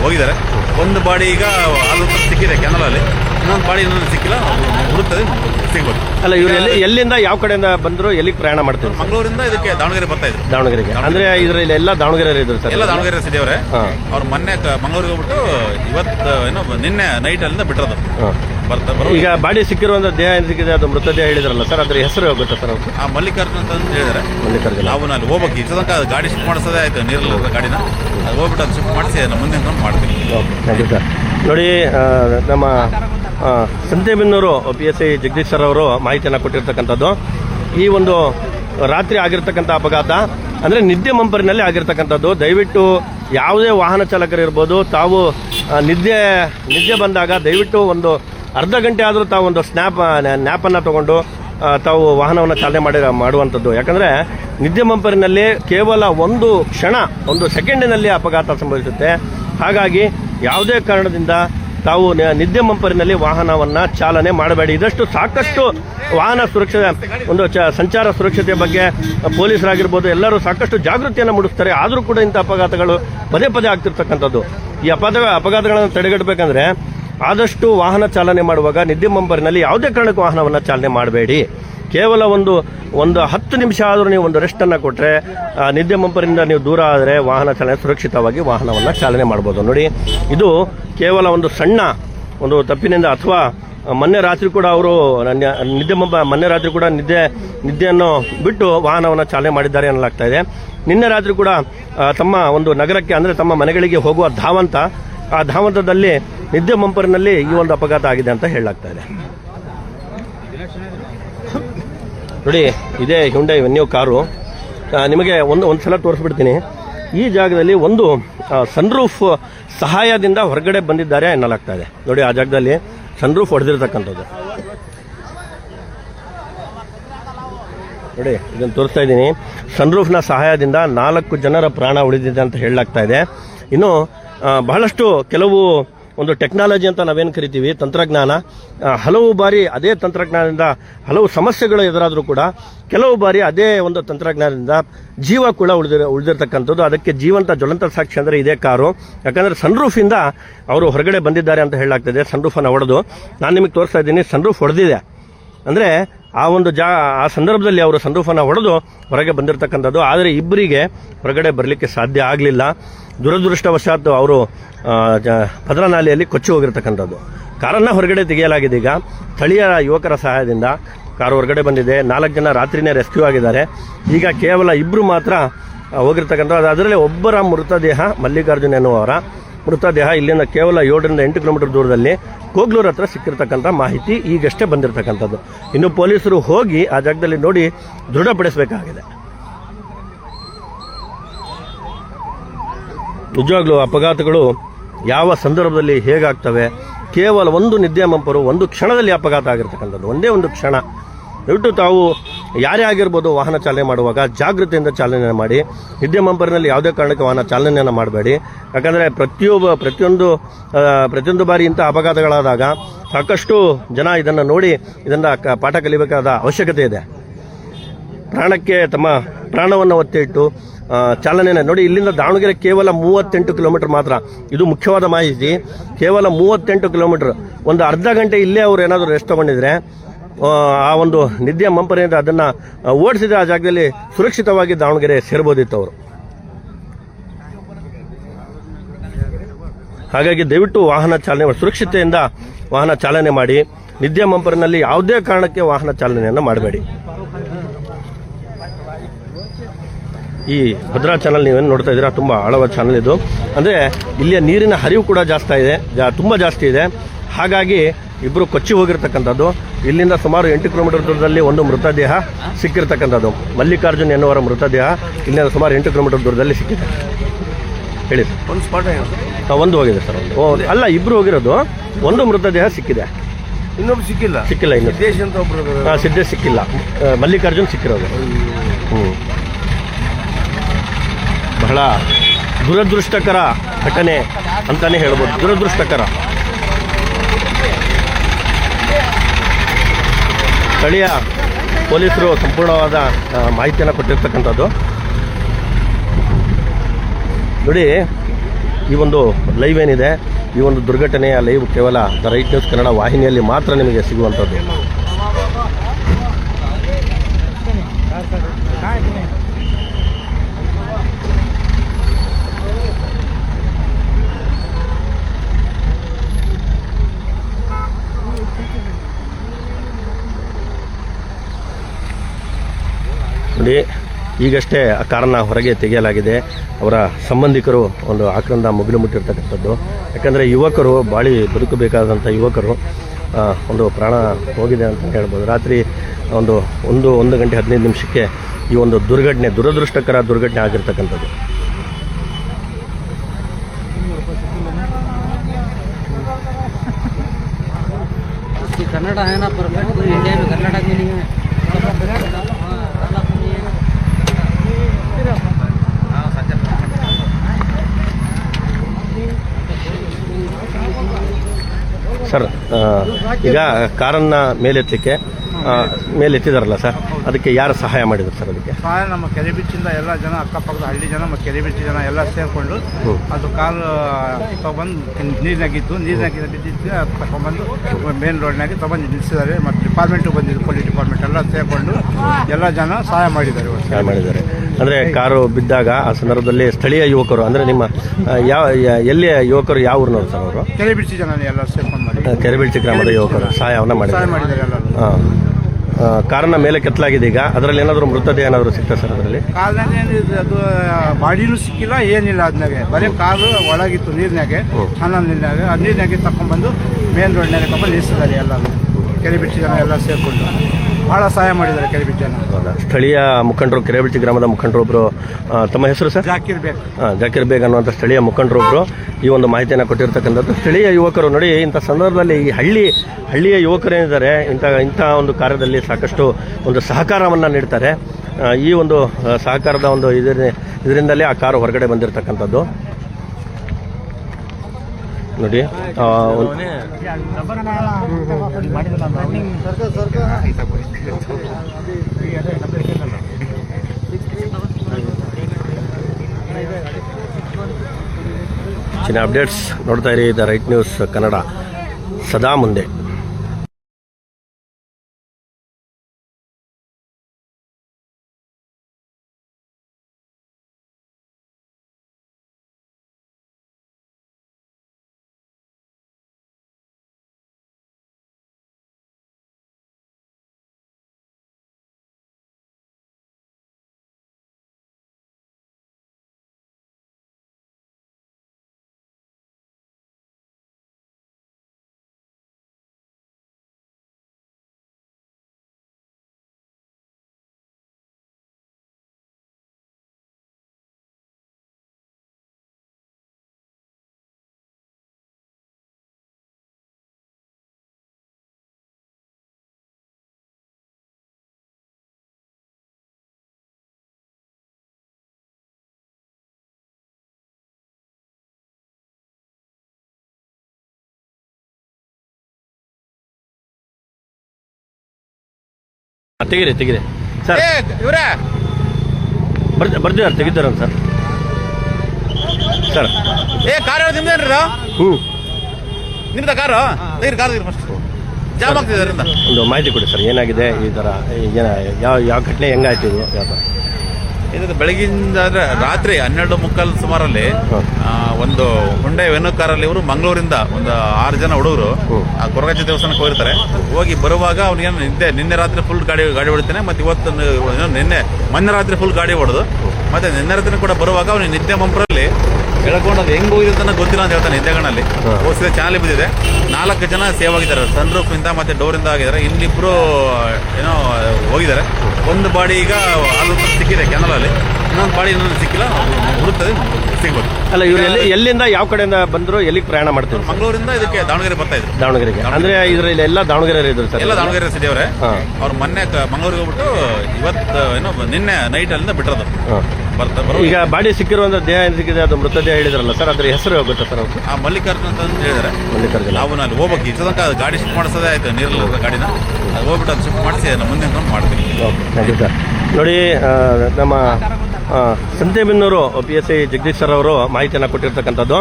S5: ಹೋಗಿದ್ದಾರೆ. ಒಂದು ಬಾಡಿ ಈಗ ಅಲ್ಲಿ ಸಿಕ್ಕಿದೆ ಕೆನಲ್ ಅಲ್ಲಿ ಇನ್ನೊಂದು ಬಾಡಿ ಇನ್ನೊಂದು ಸಿಕ್ಕಿಲ್ಲ. ಹುಡುಕ್ತದೆ ಸಿಗ್ಬೋದು.
S1: ಅಲ್ಲ ಇವರು ಎಲ್ಲಿ ಎಲ್ಲಿಂದ ಯಾವ ಕಡೆಯಿಂದ ಬಂದ್ರು ಎಲ್ಲಿ ಪ್ರಯಾಣ ಮಾಡ್ತಾರೆ
S5: ಮಂಗಳೂರಿಂದ ಇದಕ್ಕೆ ದಾವಣಗೆರೆ ಬರ್ತಾ ಇದ್ರು.
S1: ದಾವಣಗೆರೆಗೆ. ಅಂದ್ರೆ ಇದರಲ್ಲಿ ಎಲ್ಲ ದಾವಣಗೆರೆ ಇದ್ರು ಸರ್?
S5: ಎಲ್ಲ ದಾವಣಗೆರೆ ಸಿಟಿ ಅವರೇ ಮೊನ್ನೆ ಮಂಗಳೂರಿಗೆ ಹೋಗ್ಬಿಟ್ಟು ಇವತ್ತು ಏನೋ ನಿನ್ನೆ ನೈಟ್ ಅಲ್ಲಿಂದ ಬಿಟ್ಟಿರೋದು ಬರ್ತಾ ಬರೋ
S1: ಈಗ ಬಾಡಿ ಸಿಕ್ಕಿರುವಂಥ ದೇಹ ಏನು ಸಿಕ್ಕಿದೆ ಅದು ಮೃತದೇಹ ಹೇಳಿದ್ರಲ್ಲ ಸರ್ ಅದ್ರ ಹೆಸರು ಗೊತ್ತಾ ಸರ್ ಅವ್ರು
S5: ಆ ಮಲ್ಲಿಕಾರ್ಜುನ ಅಂತ ಹೇಳಿದ್ರೆ.
S1: ಮಲ್ಲಿಕಾರ್ಜುನ.
S5: ನಾವು ಅಲ್ಲಿ ಹೋಗ್ಬೇಕು. ತನಕ ಅದು ಗಾಡಿ ಶಿಫ್ಟ್ ಮಾಡಿಸೋದೇ ಆಯ್ತು ನೀರಲ್ಲ ಗಾಡಿನ. ಅದು ಹೋಗ್ಬಿಟ್ಟು ಅದು ಶಿಫ್ಟ್ ಮಾಡಿಸಿ ನಮ್ಮ ಮುಂದೆ ನಿಂತ್ಕೊಂಡು ಮಾಡ್ತೀವಿ
S1: ಓಕೆ ಸರ್ ನೋಡಿ ಆ, ನಮ್ಮ ಆ, Santebennur P S I Jagadish sir ಅವರು ಮಾಹಿತಿಯನ್ನು ಕೊಟ್ಟಿರ್ತಕ್ಕಂಥದ್ದು. ಈ ಒಂದು ರಾತ್ರಿ ಆಗಿರ್ತಕ್ಕಂಥ ಅಪಘಾತ ಅಂದರೆ ನಿದ್ದೆ ಮಂಪರಿನಲ್ಲಿ ಆಗಿರ್ತಕ್ಕಂಥದ್ದು. ದಯವಿಟ್ಟು ಯಾವುದೇ ವಾಹನ ಚಾಲಕರಿರ್ಬೋದು ತಾವು ಆ, ನಿದ್ದೆ ನಿದ್ದೆ ಬಂದಾಗ ದಯವಿಟ್ಟು ಒಂದು ಅರ್ಧ ಗಂಟೆ ಆದರೂ ತಾವು ಒಂದು ಸ್ನ್ಯಾಪ್ ನ್ಯಾಪನ್ನು ತಗೊಂಡು ತಾವು ವಾಹನವನ್ನು ಚಾಲನೆ ಮಾಡಿ ಮಾಡುವಂಥದ್ದು. ಯಾಕಂದರೆ ನಿದ್ದೆ ಮಂಪರಿನಲ್ಲಿ ಕೇವಲ ಒಂದು ಕ್ಷಣ, ಒಂದು ಸೆಕೆಂಡಿನಲ್ಲಿ ಅಪಘಾತ ಸಂಭವಿಸುತ್ತೆ. ಹಾಗಾಗಿ ಯಾವುದೇ ಕಾರಣದಿಂದ ತಾವು ನಿದ್ದೆ ಮಂಪರಿನಲ್ಲಿ ವಾಹನವನ್ನು ಚಾಲನೆ ಮಾಡಬೇಡಿ. ಇದಷ್ಟು ಸಾಕಷ್ಟು ವಾಹನ ಸುರಕ್ಷತೆ, ಒಂದು ಚ, ಸಂಚಾರ ಸುರಕ್ಷತೆಯ ಬಗ್ಗೆ ಪೊಲೀಸರಾಗಿರ್ಬೋದು, ಎಲ್ಲರೂ ಸಾಕಷ್ಟು ಜಾಗೃತಿಯನ್ನು ಮೂಡಿಸ್ತಾರೆ. ಆದರೂ ಕೂಡ ಇಂಥ ಅಪಘಾತಗಳು ಪದೇ ಪದೇ ಆಗ್ತಿರ್ತಕ್ಕಂಥದ್ದು. ಈ ಅಪಘಾತ, ಅಪಘಾತಗಳನ್ನು ತಡೆಗಟ್ಟಬೇಕಂದ್ರೆ ಆದಷ್ಟು ವಾಹನ ಚಾಲನೆ ಮಾಡುವಾಗ ನಿದ್ದೆ ಮಂಪರಿನಲ್ಲಿ ಯಾವುದೇ ಕಾರಣಕ್ಕೂ ವಾಹನವನ್ನು ಚಾಲನೆ ಮಾಡಬೇಡಿ. ಕೇವಲ ಒಂದು ಒಂದು ಹತ್ತು ನಿಮಿಷ ಆದರೂ ನೀವು ಒಂದು ರೆಸ್ಟನ್ನು ಕೊಟ್ಟರೆ ನಿದ್ದೆ ಮಂಪರಿಂದ ನೀವು ದೂರ ಆದರೆ ವಾಹನ ಚಾಲನೆ ಸುರಕ್ಷಿತವಾಗಿ ವಾಹನವನ್ನು ಚಾಲನೆ ಮಾಡ್ಬೋದು. ನೋಡಿ, ಇದು ಕೇವಲ ಒಂದು ಸಣ್ಣ ಒಂದು ತಪ್ಪಿನಿಂದ ಅಥವಾ ಮೊನ್ನೆ ರಾತ್ರಿ ಕೂಡ ಅವರು ನಿದ್ದೆ ಮಂಪ ಮೊನ್ನೆ ರಾತ್ರಿ ಕೂಡ ನಿದ್ದೆ, ನಿದ್ದೆಯನ್ನು ಬಿಟ್ಟು ವಾಹನವನ್ನು ಚಾಲನೆ ಮಾಡಿದ್ದಾರೆ ಅನ್ನಲಾಗ್ತಾ ಇದೆ. ನಿನ್ನೆ ರಾತ್ರಿ ಕೂಡ ತಮ್ಮ ಒಂದು ನಗರಕ್ಕೆ ಅಂದರೆ ತಮ್ಮ ಮನೆಗಳಿಗೆ ಹೋಗುವ ಧಾವಂತ, ಆ ಧಾವಂತದಲ್ಲಿ ನಿದ್ದೆ ಮಂಪರಿನಲ್ಲಿ ಈ ಒಂದು ಅಪಘಾತ ಆಗಿದೆ ಅಂತ ಹೇಳಲಾಗ್ತಾ ಇದೆ. ನೋಡಿ, ಇದೇ ಹುಂಡೈ ವೆನ್ಯೂ ಕಾರು. ನಿಮಗೆ ಒಂದು ಒಂದು ಸಲ ತೋರಿಸ್ಬಿಡ್ತೀನಿ. ಈ ಜಾಗದಲ್ಲಿ ಒಂದು ಸನ್ರೂಫ್ ಸಹಾಯದಿಂದ ಹೊರಗಡೆ ಬಂದಿದ್ದಾರೆ ಎನ್ನಲಾಗ್ತಾ ಇದೆ. ನೋಡಿ, ಆ ಜಾಗದಲ್ಲಿ ಸನ್ರೂಫ್ ಹೊಡೆದಿರ್ತಕ್ಕಂಥದ್ದು. ನೋಡಿ, ಇದನ್ನು ತೋರಿಸ್ತಾ ಇದ್ದೀನಿ. ಸನ್ರೂಫ್ನ ಸಹಾಯದಿಂದ ನಾಲ್ಕು ಜನರ ಪ್ರಾಣ ಉಳಿದಿದೆ ಅಂತ ಹೇಳಲಾಗ್ತಾ ಇದೆ. ಇನ್ನು ಬಹಳಷ್ಟು ಕೆಲವು ಒಂದು ಟೆಕ್ನಾಲಜಿ ಅಂತ ನಾವೇನು ಕರಿತೀವಿ? ತಂತ್ರಜ್ಞಾನ. ಹಲವು ಬಾರಿ ಅದೇ ತಂತ್ರಜ್ಞಾನದಿಂದ ಹಲವು ಸಮಸ್ಯೆಗಳು ಎದುರಾದರೂ ಕೂಡ ಕೆಲವು ಬಾರಿ ಅದೇ ಒಂದು ತಂತ್ರಜ್ಞಾನದಿಂದ ಜೀವ ಕೂಡ ಉಳಿದಿರ, ಉಳಿದಿರ್ತಕ್ಕಂಥದ್ದು. ಅದಕ್ಕೆ ಜೀವಂತ ಜ್ವಲಂತ ಸಾಕ್ಷಿ ಅಂದರೆ ಇದೇ ಕಾರು. ಯಾಕಂದರೆ ಸನ್ರೂಫಿಂದ ಅವರು ಹೊರಗಡೆ ಬಂದಿದ್ದಾರೆ ಅಂತ ಹೇಳಲಾಗ್ತದೆ. ಸನ್ರೂಫನ್ನು ಹೊಡೆದು. ನಾನು ನಿಮಗೆ ತೋರಿಸ್ತಾ ಇದ್ದೀನಿ ಸನ್ರೂಫ್ ಹೊಡೆದಿದೆ. ಅಂದರೆ ಆ ಒಂದು ಜಾ, ಆ ಸಂದರ್ಭದಲ್ಲಿ ಅವರು ಸಂದೂಫನ್ನು ಹೊಡೆದು ಹೊರಗೆ ಬಂದಿರತಕ್ಕಂಥದ್ದು. ಆದರೆ ಇಬ್ಬರಿಗೆ ಹೊರಗಡೆ ಬರಲಿಕ್ಕೆ ಸಾಧ್ಯ ಆಗಲಿಲ್ಲ. ದುರದೃಷ್ಟವಶಾತ್ ಅವರು ಭದ್ರಾನಾಲೆಯಲ್ಲಿ ಕೊಚ್ಚಿ ಹೋಗಿರ್ತಕ್ಕಂಥದ್ದು. ಕಾರನ್ನು ಹೊರಗಡೆ ತೆಗೆಯಲಾಗಿದೆ. ಈಗ ಸ್ಥಳೀಯ ಯುವಕರ ಸಹಾಯದಿಂದ ಕಾರು ಹೊರಗಡೆ ಬಂದಿದೆ. ನಾಲ್ಕು ಜನ ರಾತ್ರಿನೇ ರೆಸ್ಕ್ಯೂ ಆಗಿದ್ದಾರೆ. ಈಗ ಕೇವಲ ಇಬ್ಬರು ಮಾತ್ರ ಹೋಗಿರ್ತಕ್ಕಂಥ, ಅದರಲ್ಲಿ ಒಬ್ಬರ ಮೃತದೇಹ ಮಲ್ಲಿಕಾರ್ಜುನ್ ಎನ್ನುವರ ಮೃತದೇಹ ಇಲ್ಲಿಂದ ಕೇವಲ ಏಳರಿಂದ ಎಂಟು ಕಿಲೋಮೀಟರ್ ದೂರದಲ್ಲಿ ಕೋಗ್ಲೂರ್ ಹತ್ರ ಸಿಕ್ಕಿರ್ತಕ್ಕಂಥ ಮಾಹಿತಿ ಈಗಷ್ಟೇ ಬಂದಿರತಕ್ಕಂಥದ್ದು. ಇನ್ನು ಪೊಲೀಸರು ಹೋಗಿ ಆ ಜಾಗದಲ್ಲಿ ನೋಡಿ ದೃಢಪಡಿಸಬೇಕಾಗಿದೆ. ನಿಜವಾಗ್ಲೂ ಅಪಘಾತಗಳು ಯಾವ ಸಂದರ್ಭದಲ್ಲಿ ಹೇಗಾಗ್ತವೆ? ಕೇವಲ ಒಂದು ನಿದ್ದೆ ಮಂಪರು, ಒಂದು ಕ್ಷಣದಲ್ಲಿ ಅಪಘಾತ ಆಗಿರ್ತಕ್ಕಂಥದ್ದು. ಒಂದೇ ಒಂದು ಕ್ಷಣ. ದಯವಿಟ್ಟು ತಾವು ಯಾರೇ ಆಗಿರ್ಬೋದು ವಾಹನ ಚಾಲನೆ ಮಾಡುವಾಗ ಜಾಗೃತಿಯಿಂದ ಚಾಲನೆ ಮಾಡಿ. ನಿದ್ದೆ ಮಂಪರಿನಲ್ಲಿ ಯಾವುದೇ ಕಾರಣಕ್ಕೆ ವಾಹನ ಚಾಲನೆಯನ್ನು ಮಾಡಬೇಡಿ. ಯಾಕಂದರೆ ಪ್ರತಿಯೊಬ್ಬ, ಪ್ರತಿಯೊಂದು ಪ್ರತಿಯೊಂದು ಬಾರಿ ಇಂಥ ಅಪಘಾತಗಳಾದಾಗ ಸಾಕಷ್ಟು ಜನ ಇದನ್ನು ನೋಡಿ ಇದನ್ನು ಪಾಠ ಕಲಿಬೇಕಾದ ಅವಶ್ಯಕತೆ ಇದೆ. ಪ್ರಾಣಕ್ಕೆ ತಮ್ಮ ಪ್ರಾಣವನ್ನು ಒತ್ತಿ ಇಟ್ಟು ಚಾಲನೆಯನ್ನು ನೋಡಿ ಇಲ್ಲಿಂದ ದಾವಣಗೆರೆ ಕೇವಲ ಮೂವತ್ತೆಂಟು ಕಿಲೋಮೀಟರ್ ಮಾತ್ರ. ಇದು ಮುಖ್ಯವಾದ ಮಾಹಿತಿ. ಕೇವಲ ಮೂವತ್ತೆಂಟು ಕಿಲೋಮೀಟರ್. ಒಂದು ಅರ್ಧ ಗಂಟೆ ಇಲ್ಲೇ ಅವರು ಏನಾದರೂ ರೆಸ್ಟ್ ತಗೊಂಡಿದ್ರೆ ಆ, ಒಂದು ನಿದ್ದೆಯ ಮಂಪರೆಯಿಂದ ಅದನ್ನು ಓಡಿಸಿದ ಆ ಜಾಗದಲ್ಲಿ ಸುರಕ್ಷಿತವಾಗಿ ದಾವಣಗೆರೆ ಸೇರ್ಬೋದಿತ್ತು ಅವರು. ಹಾಗಾಗಿ ದಯವಿಟ್ಟು ವಾಹನ ಚಾಲನೆ ಸುರಕ್ಷತೆಯಿಂದ ವಾಹನ ಚಾಲನೆ ಮಾಡಿ. ನಿದ್ದೆ ಮಂಪರಿನಲ್ಲಿ ಯಾವುದೇ ಕಾರಣಕ್ಕೆ ವಾಹನ ಚಾಲನೆಯನ್ನು ಮಾಡಬೇಡಿ. ಈ ಭದ್ರಾ ಚಾನಲ್ ನೀವೇನು ನೋಡ್ತಾ ಇದ್ದೀರಾ ತುಂಬ ಆಳವಾದ ಚಾನಲ್ ಇದು. ಅಂದರೆ ಇಲ್ಲಿಯ ನೀರಿನ ಹರಿವು ಕೂಡ ಜಾಸ್ತಿ ಇದೆ ಜಾ- ತುಂಬ ಜಾಸ್ತಿ ಇದೆ. ಹಾಗಾಗಿ ಇಬ್ಬರು ಕೊಚ್ಚಿ ಹೋಗಿರ್ತಕ್ಕಂಥದ್ದು. ಇಲ್ಲಿಂದ ಸುಮಾರು ಎಂಟು ಕಿಲೋಮೀಟರ್ ದೂರದಲ್ಲಿ ಒಂದು ಮೃತದೇಹ ಸಿಕ್ಕಿರ್ತಕ್ಕಂಥದ್ದು. ಮಲ್ಲಿಕಾರ್ಜುನ್ ಎನ್ನುವರ ಮೃತದೇಹ ಇಲ್ಲಿಂದ ಸುಮಾರು ಎಂಟು ಕಿಲೋಮೀಟರ್ ದೂರದಲ್ಲಿ ಸಿಕ್ಕಿದೆ. ಹೇಳಿ ಸರ್.
S2: ಒಂದು ಸ್ಪಾಟ್
S1: ಒಂದು ಹೋಗಿದೆ ಸರ್ ಒಂದು. ಅಲ್ಲ ಇಬ್ಬರು ಹೋಗಿರೋದು ಒಂದು ಮೃತದೇಹ ಸಿಕ್ಕಿದೆ.
S2: ಇನ್ನೊಬ್ರು ಸಿಕ್ಕಿಲ್ಲ?
S1: ಸಿಕ್ಕಿಲ್ಲ ಇನ್ನು ಸಿದ್ದೇಶ್ ಸಿಕ್ಕಿಲ್ಲ. ಮಲ್ಲಿಕಾರ್ಜುನ್ ಸಿಕ್ಕಿರೋದು. ಹ್ಞೂ ಬಹಳ ದುರದೃಷ್ಟಕರ ಘಟನೆ ಅಂತಾನೆ ಹೇಳ್ಬೋದು. ದುರದೃಷ್ಟಕರ. ಸ್ಥಳೀಯ ಪೊಲೀಸರು ಸಂಪೂರ್ಣವಾದ ಮಾಹಿತಿಯನ್ನು ಕೊಟ್ಟಿರ್ತಕ್ಕಂಥದ್ದು. ನೋಡಿ, ಈ ಒಂದು ಲೈವ್ ಏನಿದೆ, ಈ ಒಂದು ದುರ್ಘಟನೆಯ ಲೈವ್ ಕೇವಲ ದ ರೈಟ್ ನ್ಯೂಸ್ ಕನ್ನಡ ವಾಹಿನಿಯಲ್ಲಿ ಮಾತ್ರ ನಿಮಗೆ ಸಿಗುವಂಥದ್ದು. ನೋಡಿ ಈಗಷ್ಟೇ ಆ ಕಾರನ್ನು ಹೊರಗೆ ತೆಗೆಯಲಾಗಿದೆ. ಅವರ ಸಂಬಂಧಿಕರು ಒಂದು ಆಕ್ರಂದ ಮುಗಿಲು ಮುಟ್ಟಿರ್ತಕ್ಕಂಥದ್ದು. ಯಾಕಂದರೆ ಯುವಕರು, ಬಾಳಿ ಬದುಕಬೇಕಾದಂಥ ಯುವಕರು ಒಂದು ಪ್ರಾಣ ಹೋಗಿದೆ ಅಂತ ಹೇಳ್ಬೋದು. ರಾತ್ರಿ ಒಂದು ಒಂದು ಒಂದು ಗಂಟೆ ಹದಿನೈದು ನಿಮಿಷಕ್ಕೆ ಈ ಒಂದು ದುರ್ಘಟನೆ, ದುರದೃಷ್ಟಕರ ದುರ್ಘಟನೆ ಆಗಿರ್ತಕ್ಕಂಥದ್ದು.
S3: ಕನ್ನಡ
S1: ಸರ್ ಈಗ ಕಾರನ್ನು ಮೇಲೆತ್ತಲಿಕ್ಕೆ ಮೇಲೆತ್ತಿದಾರಲ್ಲ ಸರ್ ಅದಕ್ಕೆ ಯಾರು ಸಹಾಯ ಮಾಡಿದ್ರು ಸರ್ ಅದಕ್ಕೆ
S2: ಸಹಾಯ ನಮ್ಮ ಕೆರೆಬಿಚ್ಚಿಂದ ಎಲ್ಲ ಜನ ಅಕ್ಕಪಕ್ಕದ ಹಳ್ಳಿ ಜನ ಮತ್ತು ಕೆರೆಬಿಚ್ಚಿ ಜನ ಎಲ್ಲ ಸೇರಿಕೊಂಡು. ಅದು ಕಾಲು ತಗೊಂಡು ನೀರಿನಾಗಿತ್ತು ನೀರಿನಾಗಿ ಬಿದ್ದಿದ್ದು ಅದು ತಗೊಂಡ್ಬಂದು ಮೇನ್ ರೋಡ್ನಾಗೆ ತಗೊಂಡು ನಿಲ್ಲಿಸಿದ್ದಾರೆ ಮತ್ತು ಡಿಪಾರ್ಟ್ಮೆಂಟು ಬಂದಿದ್ದು ಪೊಲೀಸ್ ಡಿಪಾರ್ಟ್ಮೆಂಟ್ ಎಲ್ಲ ಸೇರಿಕೊಂಡು ಎಲ್ಲ ಜನ ಸಹಾಯ ಮಾಡಿದ್ದಾರೆ.
S1: ಸಹಾಯ ಮಾಡಿದ್ದಾರೆ ಅಂದರೆ ಕಾರು ಬಿದ್ದಾಗ ಆ ಸಂದರ್ಭದಲ್ಲಿ ಸ್ಥಳೀಯ ಯುವಕರು ಅಂದರೆ ನಿಮ್ಮ ಯಾವ ಎಲ್ಲಿಯ ಯುವಕರು ಯಾವ ಊರಿನವರು ಸರ್ ಅವರು
S2: ಕೆರೆಬಿಚ್ಚಿ ಜನ ಎಲ್ಲ ಸೇರ್ಕೊಂಡು ಮಾಡಿ
S1: ಕೆರೆಬೀಳ್ಚಿ ಗ್ರಾಮದ ಯುವಕರು ಸಹಾಯವನ್ನು
S2: ಸಹಾಯ
S1: ಮಾಡಿದ್ದಾರೆ ಹಾಂ. ಕಾರನ್ನ ಮೇಲೆ ಕೆತ್ತಲಾಗಿದೆ ಈಗ ಅದರಲ್ಲಿ ಏನಾದರೂ ಮೃತದೇಹ ಏನಾದರೂ ಸಿಗ್ತಾ ಸರ್ ಅದರಲ್ಲಿ?
S2: ಅದು ಬಾಡಿನೂ ಸಿಕ್ಕಿಲ್ಲ ಏನಿಲ್ಲ ಅದ್ನಾಗೆ ಬರೀ ಕಾಲು ಒಳಗಿತ್ತು ನೀರಿನಾಗೆ ಹನ್ನೊಂದು ನೀರಿನಾಗೆ ಆ ನೀರಿನಾಗೆ ತಕೊಂಡ್ಬಂದು ಮೇನ್ ರೋಡ್ನಾಗೆ ತಗೊಂಡು ನಿಲ್ಲಿಸಿದ್ದಾರೆ ಎಲ್ಲ ಕೆರೆಬಿಚ್ಚಿ ಜನ ಎಲ್ಲ ಸೇರಿಕೊಂಡು. ಭಾಳ ಸಹಾಯ ಮಾಡಿದ್ದಾರೆ ಜನ
S1: ಸ್ಥಳೀಯ ಮುಖಂಡರು ಕೆರೆಬಿಟ್ಟಿ ಗ್ರಾಮದ ಮುಖಂಡರು ಒಬ್ಬರು ತಮ್ಮ ಹೆಸರು ಸರ್?
S2: ಜಾಕಿರ್
S1: ಬೇಗ್. ಜಾಕಿರ್ ಬೇಗ್ ಅನ್ನುವಂಥ ಸ್ಥಳೀಯ ಮುಖಂಡರೊಬ್ಬರು ಈ ಒಂದು ಮಾಹಿತಿಯನ್ನು ಕೊಟ್ಟಿರ್ತಕ್ಕಂಥದ್ದು. ಸ್ಥಳೀಯ ಯುವಕರು ನೋಡಿ ಇಂಥ ಸಂದರ್ಭದಲ್ಲಿ ಈ ಹಳ್ಳಿ ಹಳ್ಳಿಯ ಯುವಕರೇನಿದ್ದಾರೆ ಇಂಥ ಇಂಥ ಒಂದು ಕಾರ್ಯದಲ್ಲಿ ಸಾಕಷ್ಟು ಒಂದು ಸಹಕಾರವನ್ನು ನೀಡ್ತಾರೆ. ಈ ಒಂದು ಸಹಕಾರದ ಒಂದು ಇದರ ಇದರಿಂದಲೇ ಆ ಕಾರು ಹೊರಗಡೆ ಬಂದಿರತಕ್ಕಂಥದ್ದು. ನೋಡಿ ಹೆಚ್ಚಿನ ಅಪ್ಡೇಟ್ಸ್ ನೋಡ್ತಾ ಇರಿ ದ ರೈಟ್ ನ್ಯೂಸ್ ಕನ್ನಡ. ಸದಾ ಮುಂದೆ. ತೆಗೀರಿ ತೆಗಿರಿ. ಸರ್
S5: ಇವರೇ?
S1: ಬರ್ತೀವಿ ಬರ್ತಿದ್ದಾರೆ ತೆಗಿದ್ದಾರೆ ಸರ್. ಸರ್.
S5: ಏ ಕಾರ್ ನಿಮ್ದೇನ್ರಿ
S1: ಹ್ಞೂ
S5: ನಿಮ್ದ ಕಾರು? ತೆಗಿರಿ ಕಾರ್ ತೆಗೀರಿ ಫಸ್ಟ್ ಜಾಮ್ ಆಗ್ತಿದೆ
S1: ಒಂದು ಮಾಹಿತಿ ಕೊಡಿ ಸರ್ ಏನಾಗಿದೆ ಈ ಥರ ಏನ ಯಾವ ಯಾವ ಘಟನೆ ಹೆಂಗಾಯ್ತು ಯಾವ ಥರ?
S5: ಇದು ಬೆಳಗಿಂದ ಅಂದ್ರೆ ರಾತ್ರಿ ಹನ್ನೆರಡು ಮುಕ್ಕಾಲು ಸುಮಾರಲ್ಲಿ ಒಂದು ಹುಂಡೆ ವೆನು ಕಾರಲ್ಲಿ ಇವರು ಮಂಗಳೂರಿಂದ ಒಂದು ಆರು ಜನ ಹುಡುಗರು ಆ ಕೊರಗಜ್ಜ ದೇವಸ್ಥಾನಕ್ಕೆ ಹೋಗಿರ್ತಾರೆ. ಹೋಗಿ ಬರುವಾಗ ಅವ್ನಿಗೆ ನಿದ್ದೆ ನಿನ್ನೆ ರಾತ್ರಿ ಫುಲ್ ಗಾಡಿ ಗಾಡಿ ಹೊಡಿತಾನೆ ಮತ್ತೆ ಇವತ್ತು ನಿನ್ನೆ ಮೊನ್ನೆ ರಾತ್ರಿ ಫುಲ್ ಗಾಡಿ ಹೊಡೆದು ಮತ್ತೆ ನಿನ್ನೆ ರಾತ್ರಿ ಕೂಡ ಬರುವಾಗ ಅವ್ನಿಗೆ ನಿದ್ದೆ ಮಂಪ್ರಲ್ಲಿ ಎಳ್ಕೊಂಡು ಅದು ಹೆಂಗ್ ಹೋಗಿದೆ ಅಂತ ಗೊತ್ತಿಲ್ಲ ಅಂತ ಹೇಳ್ತಾನೆ
S1: ಹಿಂದೆಗಣ್ಣಲ್ಲಿ.
S5: ಹೋಗಿದ ಚಾನಲ್ ಬಿದ್ದಿದೆ. ನಾಲ್ಕು ಜನ ಸೇವ್ ಆಗಿದ್ದಾರೆ ಸನ್ ರೂಫ್ ಇಂದ ಮತ್ತೆ ಡೋರ್ ಇಂದ ಆಗಿದ್ದಾರೆ ಇನ್ನಿಬ್ರು ಏನೋ ಹೋಗಿದ್ದಾರೆ. ಒಂದು ಬಾಡಿ ಈಗ ಅದು ಸಿಕ್ಕಿದೆ ಕೆನಲ್ ಅಲ್ಲಿ ಇನ್ನೊಂದು ಬಾಡಿ ಇನ್ನೊಂದು ಸಿಕ್ಕಿಲ್ಲ. ಹುಡುಕ್ತದೆ ಸಿಗ್ಬೋದು.
S1: ಅಲ್ಲ ಇವ್ರು ಎಲ್ಲಿ ಎಲ್ಲಿಂದ ಯಾವ ಕಡೆಯಿಂದ ಬಂದ್ರು ಎಲ್ಲಿಗೆ ಪ್ರಯಾಣ ಮಾಡ್ತಾರೆ
S5: ಮಂಗಳೂರಿಂದ ಇದಕ್ಕೆ ದಾವಣಗೆರೆ ಬರ್ತಾ ಇದ್ರು.
S1: ದಾವಣಗೆರೆಗೆ. ಅಂದ್ರೆ ಇದರಲ್ಲಿ ಎಲ್ಲ ದಾವಣಗೆರೆ ಇದ್ರು ಸರ್?
S5: ಎಲ್ಲ ದಾವಣಗೆರೆ ಸಿಟಿ ಅವರೇ. ಅವ್ರು ಮೊನ್ನೆ ಮಂಗಳೂರಿಗೆ ಹೋಗ್ಬಿಟ್ಟು ಇವತ್ತು ಏನೋ ನಿನ್ನೆ ನೈಟ್ ಅಲ್ಲಿಂದ ಬಿಟ್ಟಿರೋದು.
S1: ಹಾ.
S5: ಬರ್ತಾ ಬರೋ
S1: ಈಗ ಬಾಡಿ ಸಿಕ್ಕಿರುವಂತ ದೇಹ ಏನ್ ಸಿಕ್ಕಿದೆ? ಅದು ಮೃತದೇಹ ಹೇಳಿದ್ರಲ್ಲ ಸರ್ ಅದ್ರ ಹೆಸರು ಹೋಗುತ್ತೆ ಸರ್ ಅವ್ರು
S5: ಆ ಮಲ್ಲಿಕಾರ್ಜುನ ಅಂತ ಹೇಳಿದಾರೆ
S1: ಮಲ್ಲಿಕಾರ್ಜುನ.
S5: ನಾವು ಅಲ್ಲಿ ಹೋಗ್ಬೇಕು. ತನಕ ಅದು ಗಾಡಿ ಶಿಫ್ಟ್ ಮಾಡಿಸೋದೇ ಆಯ್ತು ನೀರಲ್ಲಿ ಗಾಡಿನ. ಅದು ಹೋಗ್ಬಿಟ್ಟು ಅದು ಶಿಫ್ಟ್ ಮಾಡಿಸಿ ನಮ್ಮ ಮುಂದೆ ನಿಂತ್ಕೊಂಡು
S1: ಮಾಡ್ತೀನಿ. ಥ್ಯಾಂಕ್ ಯು ಸರ್ ನೋಡಿ ಆ, ನಮ್ಮ ಆ, Santebennur P S I Jagadish sir ಅವರು ಮಾಹಿತಿಯನ್ನು ಕೊಟ್ಟಿರ್ತಕ್ಕಂಥದ್ದು.